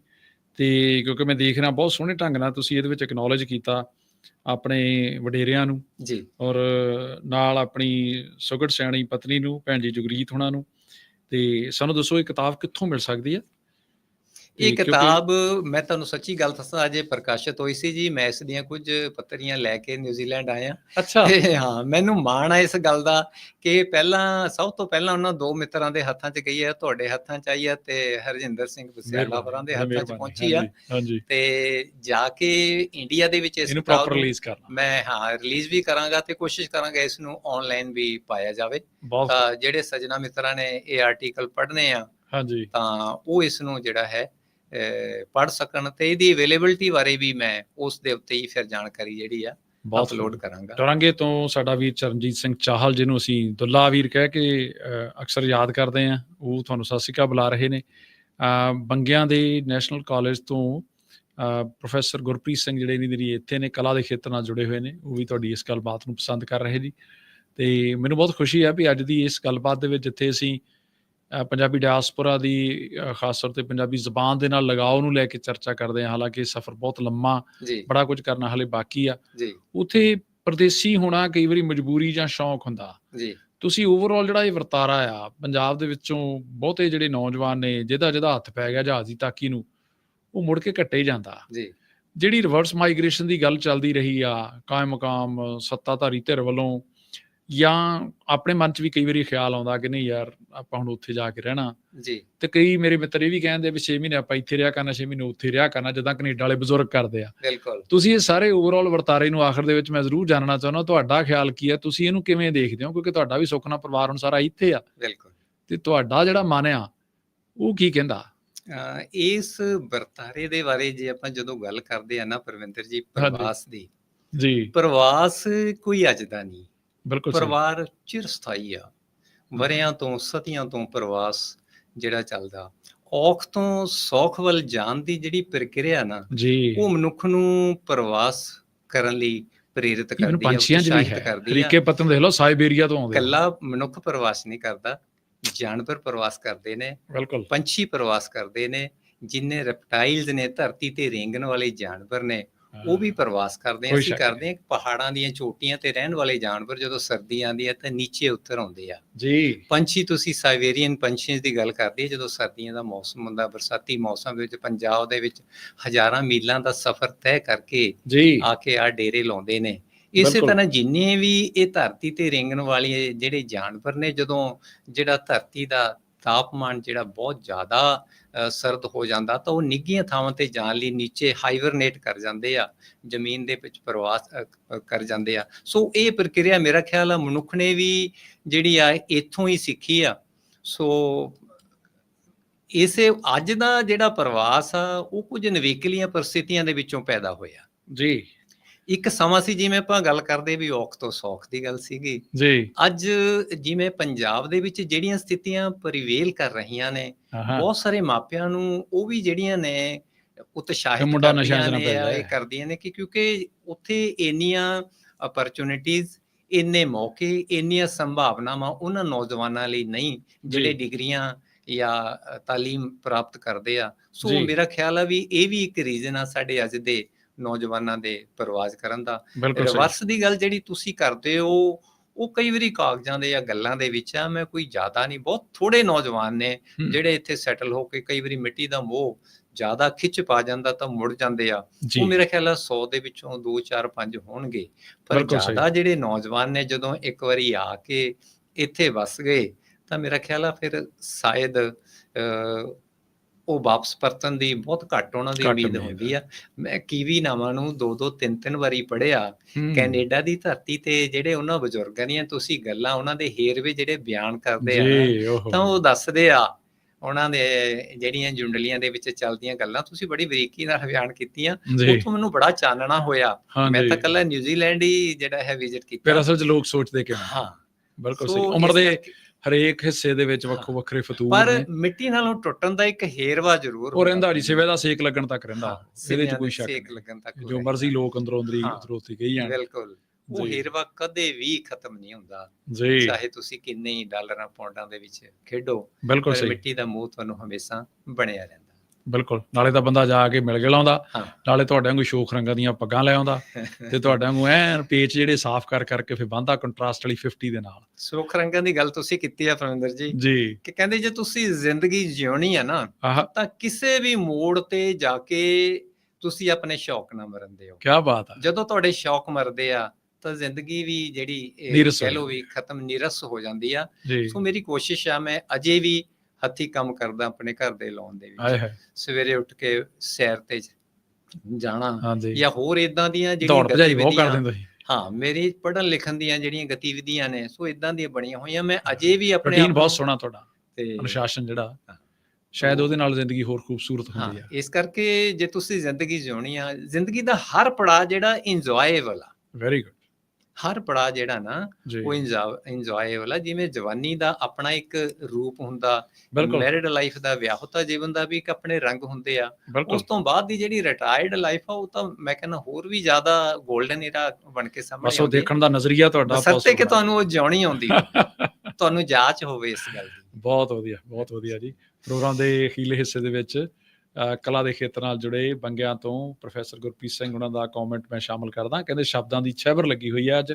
ਤੇ ਕਿਉਂਕਿ ਮੈਂ ਦੇਖ ਰਿਹਾ ਬਹੁਤ ਸੋਹਣੇ ਢੰਗ ਨਾਲ ਤੁਸੀਂ ਇਹਦੇ ਵਿੱਚ ਐਕਨੋਲਜ ਕੀਤਾ ਆਪਣੇ ਵਡੇਰਿਆਂ ਨੂੰ
ਜੀ।
ਔਰ ਨਾਲ ਆਪਣੀ ਸੁਗੜ ਸਿਆਣੀ ਪਤਨੀ ਨੂੰ ਭੈਣ ਜੀ ਜਗਰੀਤ ਹੋਣਾ ਨੂੰ। ਤੇ ਸਾਨੂੰ ਦੱਸੋ ਇਹ ਕਿਤਾਬ ਕਿੱਥੋਂ ਮਿਲ ਸਕਦੀ ਹੈ?
ਇਹ ਕਿਤਾਬ ਮੈਂ ਤੁਹਾਨੂੰ ਸੱਚੀ ਗੱਲ ਦੱਸਾਂ ਅਜੇ ਪ੍ਰਕਾਸ਼ਿਤ ਹੋਈ ਸੀ ਜੀ। ਮੈਂ ਇਸ ਦੀਆਂ ਕੁਝ ਪੱਤਰੀਆਂ ਲੈ ਕੇ ਨਿਊਜ਼ੀਲੈਂਡ ਆਇਆ।
ਅੱਛਾ।
ਹਾਂ ਮੈਨੂੰ ਮਾਣ ਆ ਇਸ ਗੱਲ ਦਾ ਕਿ ਪਹਿਲਾਂ ਸਭ ਤੋਂ ਪਹਿਲਾਂ ਉਹਨਾਂ ਦੋ ਮਿੱਤਰਾਂ ਦੇ ਹੱਥਾਂ 'ਚ ਗਈ ਹੈ ਤੁਹਾਡੇ ਹੱਥਾਂ 'ਚ ਆਈ ਹੈ ਤੇ ਹਰਜਿੰਦਰ ਸਿੰਘ ਬਸਿਆਲਾ ਹੋਰਾਂ ਦੇ ਹੱਥਾਂ 'ਚ ਪਹੁੰਚੀ ਆ। ਤੇ ਜਾ ਕੇ ਇੰਡੀਆ ਦੇ ਵਿੱਚ ਇਸ ਕਿਤਾਬ
ਪ੍ਰੋਪਰ
ਨੂੰ
ਰਿਲੀਜ਼ ਕਰਨਾ।
ਮੈਂ ਹਾਂ ਰਿਲੀਜ਼ ਵੀ ਕਰਾਂਗਾ ਤੇ ਕੋਸ਼ਿਸ਼ ਕਰਾਂਗਾ ਇਸ ਨੂੰ ਆਨਲਾਈਨ ਵੀ ਪਾਇਆ ਜਾਵੇ। ਜਿਹੜੇ ਸਜਣਾ ਮਿੱਤਰਾਂ ਨੇ ਇਹ ਆਰਟੀਕਲ ਪੜ੍ਹਨੇ ਆ
ਹਾਂਜੀ।
ਤਾਂ ਉਹ ਇਸ ਨੂੰ ਜਿਹੜਾ ਹੈ ਪੜ ਸਕਣ ਤੇ ਇਹਦੀ ਅਵੇਲੇਬਿਲਟੀ ਬਾਰੇ ਵੀ ਮੈਂ ਉਸ ਦੇ ਉੱਤੇ ਹੀ ਫਿਰ ਜਾਣਕਾਰੀ ਜਿਹੜੀ ਆ
ਬਹੁਤ
ਅਪਲੋਡ ਕਰਾਂਗਾ।
ਟਰਾਂਗੇ ਤੋਂ ਸਾਡਾ ਵੀਰ ਚਰਨਜੀਤ ਸਿੰਘ ਚਾਹਲ ਜਿਹਨੂੰ ਅਸੀਂ ਦੁੱਲਾ ਵੀਰ ਕਹਿ ਕੇ ਅਕਸਰ ਯਾਦ ਕਰਦੇ ਆ ਉਹ ਤੁਹਾਨੂੰ ਅਕਾਲ ਬੁਲਾ ਰਹੇ ਨੇ। ਬੰਗਿਆਂ ਦੇ ਨੈਸ਼ਨਲ ਕਾਲਜ ਤੋਂ ਪ੍ਰੋਫੈਸਰ ਗੁਰਪ੍ਰੀਤ ਸਿੰਘ ਜਿਹੜੇ ਨੇ ਜਿਹੜੀ ਇੱਥੇ ਨੇ ਕਲਾ ਦੇ ਖੇਤਰ ਨਾਲ ਜੁੜੇ ਹੋਏ ਨੇ ਉਹ ਵੀ ਤੁਹਾਡੀ ਇਸ ਗੱਲਬਾਤ ਨੂੰ ਪਸੰਦ ਕਰ ਰਹੇ ਜੀ ਤੇ ਮੈਨੂੰ ਬਹੁਤ ਖੁਸ਼ੀ ਹੈ ਵੀ ਅੱਜ ਦੀ ਇਸ ਗੱਲਬਾਤ ਦੇ ਵਿੱਚ ਜਿੱਥੇ ਅਸੀਂ ਪੰਜਾਬੀ ਡਾਇਸਪੋਰਾ ਦੀ ਖਾਸ ਤੌਰ ਤੇ ਪੰਜਾਬੀ ਜ਼ੁਬਾਨ ਦੇ ਨਾਲ ਲਗਾਓ ਨੂੰ ਲੈ ਕੇ ਚਰਚਾ ਕਰਦੇ ਹਾਂ। ਹਾਲਾਂਕਿ ਸਫ਼ਰ ਬਹੁਤ ਲੰਮਾ ਬੜਾ ਕੁਝ ਕਰਨਾ ਹਲੇ ਬਾਕੀ ਆ। ਉਥੇ ਪਰਦੇਸੀ ਹੋਣਾ ਕਈ ਵਾਰੀ ਮਜਬੂਰੀ ਜਾਂ ਸ਼ੌਂਕ ਹੁੰਦਾ।
ਜੀ।
ਤੁਸੀਂ ਓਵਰਆਲ ਜਿਹੜਾ ਇਹ ਵਰਤਾਰਾ ਆ ਪੰਜਾਬ ਦੇ ਵਿੱਚੋਂ ਬਹੁਤੇ ਜਿਹੜੇ ਨੌਜਵਾਨ ਨੇ ਜਿਹਦਾ ਜਿਹਦਾ ਹੱਥ ਪੈ ਗਿਆ ਜਹਾਜ਼ ਦੀ ਤਾਕੀ ਨੂੰ ਉਹ ਮੁੜ ਕੇ ਘੱਟੇ ਜਾਂਦਾ।
ਜੀ।
ਜਿਹੜੀ ਰਿਵਰਸ ਮਾਈਗ੍ਰੇਸ਼ਨ ਦੀ ਗੱਲ ਚੱਲਦੀ ਰਹੀ ਆ ਕਾਇਮ ਮਕਾਮ ਸੱਤਾਧਾਰੀ ਧਿਰ ਵੱਲੋਂ ਜਾਂ ਆਪਣੇ ਮਨ 'ਚ ਵੀ ਕਈ ਵਾਰੀ ਖਿਆਲ ਆਉਂਦਾ ਕਿ ਨਹੀਂ ਯਾਰ ਆਪਾਂ ਹੁਣ ਉੱਥੇ ਜਾ ਕੇ ਰਹਿਣਾ।
ਜੀ।
ਤੇ ਕਈ ਮੇਰੇ ਮਿੱਤਰ ਇਹ ਵੀ ਕਹਿੰਦੇ ਵੀ 6 ਮਹੀਨੇ ਆਪਾਂ ਇੱਥੇ ਰਿਹਾ ਕਰਨਾ 6 ਮਹੀਨੇ ਉੱਥੇ ਰਿਹਾ ਕਰਨਾ ਜਿੱਦਾਂ ਕੈਨੇਡਾ ਵਾਲੇ ਬਜ਼ੁਰਗ ਕਰਦੇ ਆ।
ਬਿਲਕੁਲ।
ਤੁਸੀਂ ਇਹ ਸਾਰੇ ਓਵਰਆਲ ਵਰਤਾਰੇ ਨੂੰ ਆਖਰ ਦੇ ਵਿੱਚ ਮੈਂ ਜ਼ਰੂਰ ਜਾਣਨਾ ਚਾਹੁੰਦਾ ਤੁਹਾਡਾ ਖਿਆਲ ਕੀ ਹੈ ਤੁਸੀਂ ਇਹਨੂੰ ਕਿਵੇਂ ਦੇਖਦੇ ਹੋ? ਕਿਉਂਕਿ ਤੁਹਾਡਾ ਵੀ ਸੁਖਨਾ ਪਰਿਵਾਰ ਹੁਣ ਸਾਰਾ ਇੱਥੇ ਆ।
ਬਿਲਕੁਲ।
ਤੇ ਤੁਹਾਡਾ ਜਿਹੜਾ ਮਨ ਆ ਉਹ ਕੀ ਕਹਿੰਦਾ?
ਇਸ ਵਰਤਾਰੇ ਦੇ ਬਾਰੇ ਜੇ ਆਪਾਂ ਜਦੋਂ ਗੱਲ ਕਰਦੇ ਆ ਨਾ ਪਰਵਿੰਦਰ ਜੀ ਪ੍ਰਵਾਸ ਦੀ।
ਜੀ।
ਪ੍ਰਵਾਸ ਕੋਈ ਅੱਜ ਦਾ ਨਹੀਂ।
ਬਿਲਕੁਲ।
ਪਰਿਵਾਰ ਚਿਰਸਥਾਈ ਆ। ਵਰਿਆਂ ਤੋਂ ਸਦੀਆਂ ਤੋਂ ਪ੍ਰਵਾਸ ਜਿਹੜਾ ਚੱਲਦਾ। ਔਖ ਤੋਂ ਸੌਖ ਵੱਲ ਜਾਣ ਦੀ ਜਿਹੜੀ ਪ੍ਰਕਿਰਿਆ ਨਾ
ਜੀ।
ਉਹ ਮਨੁੱਖ ਨੂੰ ਪ੍ਰਵਾਸ ਕਰਨ ਲਈ ਪ੍ਰੇਰਿਤ ਕਰਦੀ ਹੈ
ਪੰਛੀਆਂ
ਉਤਸ਼ਾਹਿਤ
ਹੈ। ਤਰੀਕੇ ਪਤਨ ਦੇਖ ਲਓ ਸਾਈਬੇਰੀਆ ਤੋਂ ਆਉਂਦੇ।
ਕੱਲਾ ਮਨੁੱਖ ਪ੍ਰਵਾਸ ਨਹੀਂ ਕਰਦਾ ਜਾਨਵਰ ਪ੍ਰਵਾਸ ਕਰਦੇ ਨੇ।
ਬਿਲਕੁਲ।
ਪੰਛੀ ਪ੍ਰਵਾਸ ਕਰਦੇ ਨੇ ਜਿੰਨੇ ਰੈਪਟਾਈਲਸ ਨੇ ਧਰਤੀ ਤੇ ਰੇਂਗਣ ਵਾਲੇ ਜਾਨਵਰ ਨੇ ਉਹ ਵੀ ਪ੍ਰਵਾਸ ਕਰਦੇ ਆ ਅਸੀਂ ਕਰਦੇ ਆ ਪਹਾੜਾਂ ਦੀਆਂ ਚੋਟੀਆਂ ਤੇ ਰਹਿਣ ਵਾਲੇ ਜਾਨਵਰ ਜਦੋਂ ਸਰਦੀ ਆਉਂਦੀ ਹੈ ਤਾਂ ਨੀਚੇ ਉਤਰ ਆਉਂਦੇ ਆ।
ਜੀ।
ਪੰਛੀ ਤੁਸੀਂ ਸਾਈਬੇਰੀਅਨ ਪੰਛੀਆਂ ਦੀ ਗੱਲ ਕਰਦੇ ਆ ਜਦੋਂ ਸਰਦੀਆਂ ਦਾ ਮੌਸਮ ਹੁੰਦਾ ਬਰਸਾਤੀ ਮੌਸਮ ਵਿੱਚ ਪੰਜਾਬ ਦੇ ਵਿੱਚ ਹਜ਼ਾਰਾਂ ਮੀਲਾਂ ਦਾ ਸਫ਼ਰ ਤੈਅ ਕਰਕੇ
ਜੀ।
ਆ ਕੇ ਆ ਡੇਰੇ ਲਾਉਂਦੇ ਨੇ। ਇਸੇ। ਤਰ੍ਹਾਂ ਜਿੰਨੇ ਵੀ ਇਹ ਧਰਤੀ ਤੇ ਰੇਂਗਣ ਵਾਲੇ ਜਿਹੜੇ ਜਾਨਵਰ ਨੇ ਜਦੋਂ ਜਿਹੜਾ ਧਰਤੀ ਦਾ ਤਾਪਮਾਨ ਜਿਹੜਾ ਬਹੁਤ ਜ਼ਿਆਦਾ ਸਰਦ ਹੋ ਜਾਂਦਾ ਤਾਂ ਉਹ ਨਿੱਘੀਆਂ ਥਾਵਾਂ ਤੇ ਜਾਣ ਲਈ ਨੀਚੇ ਹਾਈਬਰਨੇਟ ਕਰ ਜਾਂਦੇ ਆ, ਜ਼ਮੀਨ ਦੇ ਵਿੱਚ ਪ੍ਰਵਾਸ ਕਰ ਜਾਂਦੇ ਆ। ਸੋ ਇਹ ਪ੍ਰਕਿਰਿਆ ਮੇਰਾ ਖਿਆਲ ਆ ਮਨੁੱਖ ਨੇ ਵੀ ਜਿਹੜੀ ਆ ਇੱਥੋਂ ਹੀ ਸਿੱਖੀ ਆ। ਸੋ ਇਸੇ ਅੱਜ ਦਾ ਜਿਹੜਾ ਪ੍ਰਵਾਸ ਆ, ਉਹ ਕੁਝ ਨਵੇਕਲੀਆਂ ਪਰਿਸਥਿਤੀਆਂ ਦੇ ਵਿੱਚੋਂ ਪੈਦਾ ਹੋਇਆ।
ਜੀ।
ਇੱਕ ਸਮਾਂ ਸੀ ਜਿਵੇਂ ਆਪਾਂ ਗੱਲ ਕਰਦੇ ਵੀ ਔਖ ਤੋਂ ਸੌਖ ਦੀ ਗੱਲ ਸੀਗੀ
ਜੀ
ਅੱਜ ਜਿਵੇਂ ਪੰਜਾਬ ਦੇ ਵਿੱਚ ਜਿਹੜੀਆਂ ਸਥਿਤੀਆਂ ਪਰਿਵੇਲ ਕਰ ਰਹੀਆਂ ਨੇ ਬਹੁਤ ਸਾਰੇ ਮਾਪਿਆਂ ਨੂੰ ਉਹ ਵੀ ਜਿਹੜੀਆਂ ਨੇ ਉਤਸ਼ਾਹਿਤ
ਮੁੰਡਾ ਨਸ਼ਿਆਂ 'ਚ ਨਾ
ਕਰਦੀਆਂ
ਪੈ
ਨੇ,
ਜਾਏ।
ਇਹ ਕਰਦੀਆਂ ਨੇ ਕਿ ਕਿਉਂਕਿ ਉੱਥੇ ਇੰਨੀਆਂ ਅਪਰਚੂਨਿਟੀਆਂ ਇੰਨੇ ਮੌਕੇ ਇੰਨੀਆਂ ਸੰਭਾਵਨਾਵਾਂ ਉਹਨਾਂ ਨੌਜਵਾਨਾਂ ਲਈ ਨਹੀਂ ਜਿਹੜੇ। ਡਿਗਰੀਆਂ ਜਾਂ ਤਾਲੀਮ ਪ੍ਰਾਪਤ ਕਰਦੇ ਆ ਸੋ। ਮੇਰਾ ਖਿਆਲ ਆ ਵੀ ਇਹ ਵੀ ਇੱਕ ਰੀਜ਼ਨ ਆ ਸਾਡੇ ਅੱਜ ਦੇ ਨੌਜਵਾਨਾਂ ਦੇ ਪ੍ਰਵਾਸ ਕਰਨ ਦਾ। ਰਿਵਰਸ ਦੀ ਗੱਲ ਜਿਹੜੀ ਤੁਸੀਂ ਕਰਦੇ ਹੋ ਉਹ ਕਈ ਵਾਰੀ ਕਾਗਜ਼ਾਂ ਦੇ ਜਾਂ ਗੱਲਾਂ ਦੇ ਵਿੱਚ ਆ ਮੈਂ ਕੋਈ ਜ਼ਿਆਦਾ ਨਹੀਂ ਬਹੁਤ ਥੋੜੇ ਨੌਜਵਾਨ ਨੇ। ਜਿਹੜੇ ਇੱਥੇ ਸੈਟਲ ਹੋ ਕੇ ਕਈ ਵਾਰੀ ਮਿੱਟੀ ਦਾ ਮੋਹ ਜ਼ਿਆਦਾ ਖਿੱਚ ਪਾ ਜਾਂਦਾ ਤਾਂ ਮੁੜ ਜਾਂਦੇ ਆ। ਉਹ ਮੇਰਾ ਖਿਆਲ ਆ 100 ਦੇ ਵਿੱਚੋਂ 2 4 5 ਹੋਣਗੇ। ਪਰ। ਜ਼ਿਆਦਾ ਜਿਹੜੇ ਨੌਜਵਾਨ ਨੇ ਜਦੋਂ ਇੱਕ ਵਾਰੀ ਆ ਕੇ ਇੱਥੇ ਵਸ ਗਏ ਤਾਂ ਮੇਰਾ ਖਿਆਲ ਆ ਫਿਰ ਸ਼ਾਇਦ ਉਹ ਵਾਪਸ ਪਰਤਣ ਦੀ ਬਹੁਤ ਘੱਟ ਉਹਨਾਂ ਦੀ ਉਮੀਦ ਹੁੰਦੀ ਆ। ਮੈਂ ਕੀਵੀ ਨਾਵਾਂ ਨੂੰ ਦੋ ਦੋ ਤਿੰਨ ਤਿੰਨ ਵਾਰੀ ਪੜ੍ਹਿਆ।
ਹੂੰ,
ਕੈਨੇਡਾ ਦੀ ਧਰਤੀ ਤੇ ਜਿਹੜੇ ਉਹਨਾਂ ਬਜ਼ੁਰਗਾਂ ਦੀਆਂ ਤੁਸੀਂ ਗੱਲਾਂ ਉਹਨਾਂ ਦੇ ਹੇਰਵੇ ਜਿਹੜੇ ਬਿਆਨ ਕਰਦੇ ਆ ਤਾਂ ਉਹ ਦੱਸਦੇ ਆ ਉਹਨਾਂ ਦੇ ਜਿਹੜੀਆਂ ਜੁੰਡਲੀਆਂ ਦੇ ਵਿੱਚ ਚੱਲਦੀਆਂ ਗੱਲਾਂ ਤੁਸੀਂ ਬੜੀ ਬਰੀਕੀ ਨਾਲ ਬਿਆਨ ਕੀਤੀਆਂ। ਉੱਥੋਂ ਮੈਨੂੰ ਬੜਾ ਚਾਨਣਾ ਹੋਇਆ। ਮੈਂ ਤਾਂ ਕੱਲਾ ਨਿਊਜ਼ੀਲੈਂਡ ਹੀ ਜਿਹੜਾ ਹੈ ਵਿਜ਼ਿਟ ਕੀਤਾ।
ਅਸਲ 'ਚ ਲੋਕ ਸੋਚਦੇ ਕਿਵੇਂ?
ਹਾਂ।
ਬਿਲਕੁਲ ਸਹੀ। ਉਮਰ ਦੇ ਹਰੇਕ ਹਿੱਸੇ ਦੇ ਵਿੱਚ। ਵੱਖੋ ਵੱਖਰੇ ਫਤੂਰ
ਪਰ ਮਿੱਟੀ ਨਾਲੋਂ ਟੁੱਟਣ ਦਾ ਇੱਕ ਹੇਰਵਾ ਜ਼ਰੂਰ
ਉਹ ਰਹਿੰਦਾ ਜੀ ਸਿਵੇ ਦਾ ਸੇਕ ਲੱਗਣ ਤੱਕ ਰਹਿੰਦਾ। ਇਹਦੇ 'ਚ ਕੋਈ ਸ਼ੱਕ
ਸੇਕ
ਨਹੀਂ।
ਲੱਗਣ ਤੱਕ
ਜੋ ਮਰਜ਼ੀ ਲੋਕ ਅੰਦਰੋਂ ਅੰਦਰੀ। ਉਤਰੋਤੀ ਕਹੀ ਜਾਣ।
ਬਿਲਕੁਲ। ਉਹ। ਹੇਰਵਾ ਕਦੇ ਵੀ ਖਤਮ ਨਹੀਂ ਹੁੰਦਾ।
ਜੀ।
ਚਾਹੇ ਤੁਸੀਂ ਕਿੰਨੇ ਹੀ ਡਾਲਰਾਂ ਪੌਂਡਾਂ ਦੇ ਵਿੱਚ ਖੇਡੋ
ਬਿਲਕੁਲ ਸਹੀ।
ਮਿੱਟੀ ਦਾ ਮੋਹ ਤੁਹਾਨੂੰ ਹਮੇਸ਼ਾ ਬਣਿਆ ਰਹਿੰਦਾ।
ਬਿਲਕੁਲ। ਨਾਲੇ ਤਾਂ ਬੰਦਾ ਜਾ ਕੇ ਮਿਲ ਗਿਆ ਲਾਉਂਦਾ। ਨਾਲੇ ਤੁਹਾਡੇ ਵਾਂਗੂ ਸ਼ੋਖ ਰੰਗਾਂ ਦੀਆਂ ਪੱਗਾਂ ਲੈ ਆਉਂਦਾ। ਤੇ ਤੁਹਾਡੇ ਵਾਂਗੂ ਐਨ ਪੇਚ ਜਿਹੜੇ ਸਾਫ਼ ਕਰ ਕਰਕੇ ਫਿਰ ਬੰਦਾ ਕੰਟਰਾਸਟ ਵਾਲੀ 50 ਦੇ ਨਾਲ।
ਸੁੱਖ ਰੰਗਾਂ ਦੀ ਗੱਲ ਤੁਸੀਂ ਕੀਤੀ ਆ ਪਰਮਿੰਦਰ ਜੀ।
ਜੀ।
ਕਿ ਕਹਿੰਦੇ ਜੇ ਤੁਸੀਂ ਜ਼ਿੰਦਗੀ ਜਿਉਣੀ ਆ ਨਾ ਤਾਂ ਕਿਸੇ ਵੀ ਮੋੜ ਤੇ ਜਾ ਕੇ ਤੁਸੀਂ ਆਪਣੇ ਸ਼ੌਕ ਨਾਲ ਮਰਨਦੇ ਹੋ
ਕੀ ਬਾਤ ਆ।
ਜਦੋਂ ਤੁਹਾਡੇ ਸ਼ੌਕ ਮਰਦੇ ਆ ਤਾਂ ਜ਼ਿੰਦਗੀ ਵੀ ਜਿਹੜੀ ਕਹਿ ਲੋ ਵੀ ਖਤਮ ਨਿਰਸ ਹੋ ਜਾਂਦੀ ਆ। ਸੋ ਮੇਰੀ ਕੋਸ਼ਿਸ਼ ਆ ਮੈਂ ਅਜੇ ਵੀ ਹੱਥੀ ਕੰਮ ਕਰਦਾ ਆਪਣੇ ਘਰ ਦੇ ਲਾਉਣ ਦੇ ਵਿੱਚ। ਸਵੇਰੇ ਉੱਠ ਕੇ ਸੈਰ ਤੇ ਜਾਣਾ ਜਾਂ। ਹੋਰ ਇਦਾਂ ਦੀਆਂ ਜਿਹੜੀਆਂ ਗਤੀਵਿਧੀਆਂ- ਹਾਂ ਮੇਰੀ ਪੜ੍ਹਨ ਲਿਖਣ ਦੀਆਂ ਜਿਹੜੀਆਂ ਗਤੀਵਿਧੀਆਂ ਨੇ ਸੋ ਇਦਾਂ ਦੀਆਂ ਬਣੀਆਂ ਹੋਈਆਂ। ਮੈਂ ਅਜੇ ਵੀ ਆਪਣੇ
ਰੁਟੀਨ ਬਹੁਤ ਸੋਹਣਾ ਤੁਹਾਡਾ
ਤੇ
ਅਨੁਸ਼ਾਸਨ ਜਿਹੜਾ। ਸ਼ਾਇਦ ਉਹਦੇ ਨਾਲ ਜ਼ਿੰਦਗੀ ਹੋਰ ਖੂਬਸੂਰਤ ਹੁੰਦੀ ਆ।
ਇਸ ਕਰਕੇ ਜੇ ਤੁਸੀਂ ਜ਼ਿੰਦਗੀ ਜਿਉਣੀ ਆ ਜ਼ਿੰਦਗੀ ਦਾ ਹਰ ਪੜਾਅ ਜਿਹੜਾ ਇੰਜੋਏਬਲ ਆ।
ਵੈਰੀ ਗੁੱਡ
ਹਰ ਪੜਾਅ ਜਿਹੜਾ ਨਾ ਉਹ ਇੰਜੋਏਬਲ ਆ। ਜਿਵੇਂ ਜਵਾਨੀ ਦਾ ਆਪਣਾ ਇੱਕ ਰੂਪ ਹੁੰਦਾ ਮੈਰਿਡ ਲਾਈਫ ਦਾ ਵਿਆਹੁਤਾ ਜੀਵਨ ਦਾ ਵੀ ਇੱਕ ਆਪਣੇ ਰੰਗ ਹੁੰਦੇ ਆ। ਉਸ ਤੋਂ ਬਾਅਦ ਦੀ ਜਿਹੜੀ ਰਿਟਾਇਰਡ ਲਾਈਫ ਆ ਉਹ ਤਾਂ ਮੈਂ ਕਹਿੰਦਾ ਹੋਰ ਵੀ ਜ਼ਿਆਦਾ 골ਡਨ ਏਰਾ ਬਣ ਕੇ ਸਾਹਮਣੇ
ਬਸ ਉਹ। ਦੇਖਣ ਦਾ ਨਜ਼ਰੀਆ ਤੁਹਾਡਾ possible
ਕਿ। ਤੁਹਾਨੂੰ ਉਹ ਜਿਉਣੀ ਆਉਂਦੀ। ਤੁਹਾਨੂੰ ਜਾਂਚ ਹੋਵੇ ਇਸ ਗੱਲ ਦੀ।
ਬਹੁਤ ਵਧੀਆ ਬਹੁਤ ਵਧੀਆ ਜੀ। ਪ੍ਰੋਗਰਾਮ ਦੇ ਅਖੀਲੇ ਹਿੱਸੇ ਦੇ ਵਿੱਚ ਕਲਾ ਦੇ ਖੇਤਰ ਨਾਲ ਜੁੜੇ ਬੰਗਿਆਂ ਤੋਂ ਪ੍ਰੋਫੈਸਰ ਗੁਰਪ੍ਰੀਤ ਸਿੰਘ ਉਹਨਾਂ ਦਾ ਕਮੈਂਟ ਮੈਂ ਸ਼ਾਮਲ ਕਰਦਾ। ਕਹਿੰਦੇ ਸ਼ਬਦਾਂ ਦੀ ਛੇਬਰ ਲੱਗੀ ਹੋਈ ਹੈ ਅੱਜ।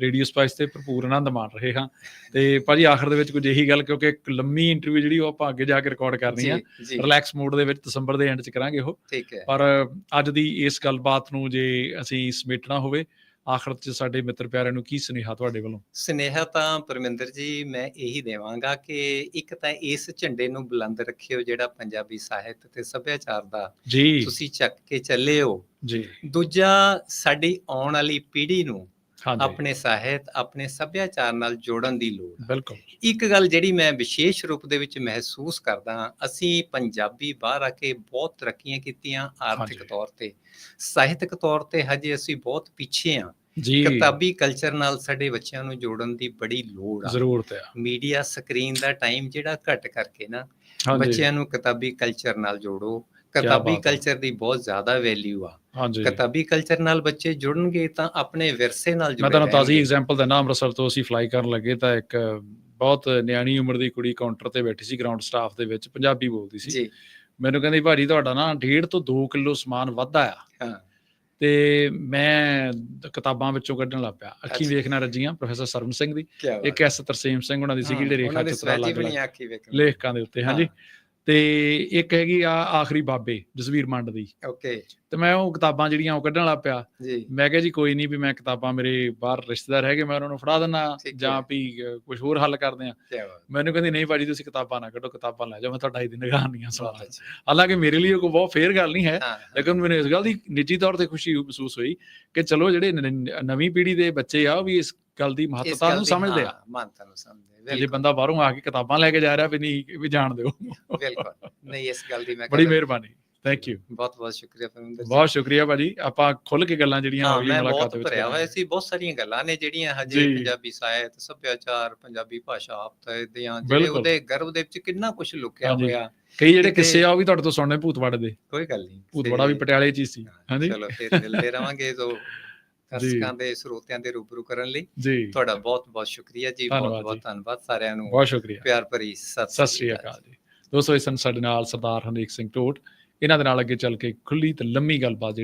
ਰੇਡੀਓ ਸਪਾਈਸ ਤੇ ਭਰਪੂਰ ਆਨੰਦ ਮਾਣ ਰਹੇ ਹਾਂ। ਤੇ ਭਾਜੀ ਆਖਰ ਦੇ ਵਿੱਚ ਕੁਝ ਇਹੀ ਗੱਲ ਕਿਉਂਕਿ ਇੱਕ ਲੰਮੀ ਇੰਟਰਵਿਊ ਜਿਹੜੀ ਉਹ ਆਪਾਂ ਅੱਗੇ ਜਾ ਕੇ ਰਿਕਾਰਡ ਕਰਨੀ ਆ ਰਿਲੈਕਸ ਮੋਡ ਦੇ ਵਿੱਚ ਦਸੰਬਰ ਦੇ ਐਂਡ 'ਚ ਕਰਾਂਗੇ ਉਹ। ਪਰ ਅੱਜ ਦੀ ਇਸ ਗੱਲਬਾਤ ਨੂੰ ਜੇ ਅਸੀਂ ਸਮੇਟਣਾ ਹੋਵੇ ਆਖਰ 'ਚ ਸਾਡੇ ਮਿੱਤਰ ਪਿਆਰਿਆਂ ਨੂੰ ਕੀ ਸੁਨੇਹਾ ਤੁਹਾਡੇ ਵੱਲੋਂ?
ਸਨੇਹਾ ਤਾਂ ਪਰਮਿੰਦਰ ਜੀ ਮੈਂ ਇਹੀ ਦੇਵਾਂਗਾ ਕਿ ਇੱਕ ਤਾਂ ਇਸ ਝੰਡੇ ਨੂੰ ਬੁਲੰਦ ਰੱਖਿਓ ਜਿਹੜਾ ਪੰਜਾਬੀ ਸਾਹਿਤ ਤੇ ਸੱਭਿਆਚਾਰ ਦਾ
ਜੀ।
ਤੁਸੀਂ ਚੱਕ ਕੇ ਚੱਲੇ ਹੋ।
ਜੀ।
ਦੂਜਾ ਸਾਡੀ ਆਉਣ ਵਾਲੀ ਪੀੜ੍ਹੀ ਨੂੰ ਆਪਣੇ ਸਾਹਿਤ ਆਪਣੇ ਸੱਭਿਆਚਾਰ ਨਾਲ ਜੋੜਨ ਦੀ ਲੋੜ
ਬਿਲਕੁਲ।
ਇੱਕ ਗੱਲ ਜਿਹੜੀ ਮੈਂ ਵਿਸ਼ੇਸ਼ ਰੂਪ ਦੇ ਵਿੱਚ ਮਹਿਸੂਸ ਕਰਦਾ ਹਾਂ, ਅਸੀਂ ਪੰਜਾਬੀ ਬਾਹਰ ਆ ਕੇ ਬਹੁਤ ਤਰੱਕੀਆਂ ਕੀਤੀਆਂ ਆਰਥਿਕ। ਤੌਰ ਤੇ। ਸਾਹਿਤਕ ਤੌਰ ਤੇ ਹਜੇ ਅਸੀਂ ਬਹੁਤ ਪਿੱਛੇ ਹਾਂ।
ਜੀ।
ਕਿਤਾਬੀ ਕਲਚਰ ਨਾਲ ਸਾਡੇ ਬੱਚਿਆਂ ਨੂੰ ਜੋੜਨ ਦੀ ਬੜੀ ਲੋੜ ਆ।
ਜ਼ਰੂਰਤ ਹੈ
ਮੀਡੀਆ ਸਕਰੀਨ ਦਾ ਟਾਈਮ ਜਿਹੜਾ ਘੱਟ ਕਰਕੇ ਨਾ ਬੱਚਿਆਂ ਨੂੰ ਕਿਤਾਬੀ ਕਲਚਰ ਨਾਲ ਜੋੜੋ। ਕਿਤਾਬੀ। ਕਲਚਰ ਦੀ ਬਹੁਤ ਜ਼ਿਆਦਾ ਵੈਲਿਊ ਆ।
ਹਾਂਜੀ।
ਕਿਤਾਬੀ ਕਲਚਰ ਨਾਲ ਬੱਚੇ ਜੁੜਨਗੇ ਤਾਂ ਆਪਣੇ ਵਿਰਸੇ ਨਾਲ
ਮੈਂ
ਜੁੜੇ
ਤੁਹਾਨੂੰ ਤਾਜ਼ੀ। ਐਗਜ਼ਾਮਪਲ ਦਿੰਦਾ ਅੰਮ੍ਰਿਤਸਰ ਤੋਂ ਅਸੀਂ ਫਲਾਈ ਕਰਨ ਲੱਗੇ ਤਾਂ ਇੱਕ ਬਹੁਤ ਨਿਆਣੀ ਉਮਰ ਦੀ ਕੁੜੀ ਕਾਊਂਟਰ ਤੇ ਬੈਠੀ ਸੀ ਗਰਾਊਂਡ ਸਟਾਫ ਦੇ ਵਿੱਚ ਪੰਜਾਬੀ ਬੋਲਦੀ ਸੀ।
ਜੀ।
ਮੈਨੂੰ ਕਹਿੰਦੀ ਭਾਜੀ ਤੁਹਾਡਾ ਨਾ 1.5 ਤੋਂ 2 ਕਿਲੋ ਸਮਾਨ ਵੱਧਾ ਆ
ਹਾਂ।
ਤੇ ਮੈਂ ਦ- ਕਿਤਾਬਾਂ ਵਿੱਚੋਂ ਕੱਢਣ ਲੱਗ ਪਿਆ। ਅੱਖੀ। ਵੇਖਣਾ ਰੱਜੀਆਂ ਪ੍ਰੋਫੈਸਰ ਸਰਵਨ ਸਿੰਘ ਦੀ। ਇੱਕ ਐਸ ਤਰਸੇਮ ਸਿੰਘ ਉਹਨਾਂ ਦੀ ਸੀਗੀ ਜਿਹੜੇ ਰੇਖਾ ਚਿੱਤਰ
ਲੱਗ
ਲੇਖਕਾਂ ਦੇ ਉੱਤੇ ਹਾਂਜੀ। ਤੇ ਇੱਕ ਹੈਗੀ ਆ ਆਖਰੀ ਬਾਬੇ ਜਸਵੀਰ ਮੰਡ ਦੀ।
ਓਕੇ।
ਤੇ ਮੈਂ ਉਹ ਕਿਤਾਬਾਂ ਜਿਹੜੀਆਂ ਉਹ ਕੱਢਣ ਲੱਗ ਪਿਆ।
ਜੀ।
ਮੈਂ ਕਿਹਾ ਜੀ ਕੋਈ ਨਹੀਂ ਵੀ ਮੈਂ ਕਿਤਾਬਾਂ ਮੇਰੇ ਬਾਹਰ ਰਿਸ਼ਤੇਦਾਰ ਹੈਗੇ ਮੈਂ ਉਹਨਾਂ ਨੂੰ ਫੜਾ
ਹੈ।
ਜਾਂ ਵੀ ਕੁਝ ਹੋਰ ਹੱਲ ਕਰਦੇ ਆ ਮੈਨੂੰ ਕਹਿੰਦੀ ਨਹੀਂ ਭਾਜੀ ਤੁਸੀਂ ਕਿਤਾਬਾਂ ਨਾ ਕੱਢੋ ਕਿਤਾਬਾਂ ਲੈ ਜਾਓ ਮੈਂ ਤੁਹਾਡਾ ਇਹਦੀ ਨਿਗਰਾਨੀਆਂ
ਬਹੁਤ
ਸਵਾਲ।
ਅੱਛਾ।
ਹਾਲਾਂਕਿ ਮੇਰੇ ਲਈ ਉਹ ਕੋਈ ਬਹੁਤ ਫੇਅਰ ਗੱਲ ਨਹੀਂ ਹੈ ਲੇਕਿਨ ਮੈਨੂੰ ਇਸ ਗੱਲ ਦੀ ਨਿੱਜੀ ਤੌਰ ਤੇ ਖੁਸ਼ੀ ਮਹਿਸੂਸ ਹੋਈ ਕਿ ਚਲੋ ਜਿਹੜੇ ਨਵੀਂ ਪੀੜ੍ਹੀ ਦੇ ਬੱਚੇ ਆ ਉਹ ਵੀ ਇਸ ਗੱਲ ਦੀ ਮਹੱਤਤਾ ਨੂੰ ਸਮਝਦੇ ਆ।
ਮਾਨਤਾ ਨੂੰ ਸਮਝਦੇ
ਜੇ ਬੰਦਾ ਬਾਹਰੋਂ ਆ ਕੇ ਕਿਤਾਬਾਂ ਲੈ ਕੇ ਜਾ ਰਿਹਾ ਵੀ ਨਹੀਂ ਵੀ ਜਾਣ ਦਿਓ।
ਬਿਲਕੁਲ। ਨਹੀਂ ਇਸ ਗੱਲ ਦੀ ਮੈਂ
ਬੜੀ ਮਿਹਰਬਾਨੀ। ਥੈਂਕ ਯੂ
ਬਹੁਤ ਬਹੁਤ ਸ਼ੁਕਰੀਆ ਪਰਮਿੰਦਰ
ਬਹੁਤ ਸ਼ੁਕਰੀਆ ਭਾਜੀ। ਆਪਾਂ ਖੁੱਲ ਕੇ ਗੱਲਾਂ ਜਿਹੜੀਆਂ
ਹਾਂ
ਅਗਲੀ
ਮੈਂ
ਮੁਲਾਕਾਤ ਵਿੱਚ
ਭਰਿਆ ਹੋਇਆ। ਸੀ। ਬਹੁਤ ਸਾਰੀਆਂ ਗੱਲਾਂ ਨੇ ਜਿਹੜੀਆਂ ਹਜੇ। ਪੰਜਾਬੀ ਸਾਹਿਤ ਸੱਭਿਆਚਾਰ ਪੰਜਾਬੀ ਭਾਸ਼ਾ ਹਫ਼ਤੇ ਦੀਆਂ ਜਿਹੜੇ। ਉਹਦੇ ਗਰਭ ਦੇ ਵਿੱਚ ਕਿੰਨਾ ਕੁਝ ਲੁਕਿਆ। ਹੋਇਆ।
ਕਈ ਜਿਹੜੇ ਕਿੱਸੇ ਆ ਉਹ ਵੀ ਤੁਹਾਡੇ ਤੋਂ ਸੁਣਨੇ ਭੂਤਵਾੜੇ ਦੇ।
ਕੋਈ ਗੱਲ ਨਹੀਂ।
ਭੂਤਵਾੜਾ ਵੀ ਪਟਿਆਲੇ ਚ ਹੀ ਸੀ। ਹਾਂਜੀ।
ਚਲੋ ਫਿਰ ਮਿਲਦੇ ਰਵਾਂਗੇ। ਜੋ ਦਰਸ਼ਕਾਂ ਦੇ ਸਰੋਤਿਆਂ ਦੇ ਰੂਬਰੂ ਕਰਨ ਲਈ ਤੁਹਾਡਾ ਬਹੁਤ ਬਹੁਤ ਸ਼ੁਕਰੀਆ ਜੀ। ਬਹੁਤ ਬਹੁਤ। ਧੰਨਵਾਦ ਸਾਰਿਆਂ ਨੂੰ।
ਬਹੁਤ ਸ਼ੁਕਰੀਆ।
ਪਿਆਰ ਭਰੀ ਸਤਿ
ਸ੍ਰੀ ਅਕਾਲ ਜੀ। ਦੋਸਤੋ ਇਸ ਸਨ ਸਾਡੇ ਨਾਲ ਸਰਦਾਰ ਹਰਨੇਕ ਸਿੰਘ ਟੋਟ ਇਹਨਾਂ ਦੇ ਨਾਲ ਅੱਗੇ ਚੱਲ ਕੇ ਖੁੱਲੀ ਤੇ ਲੰਮੀ ਗੱਲਬਾਤ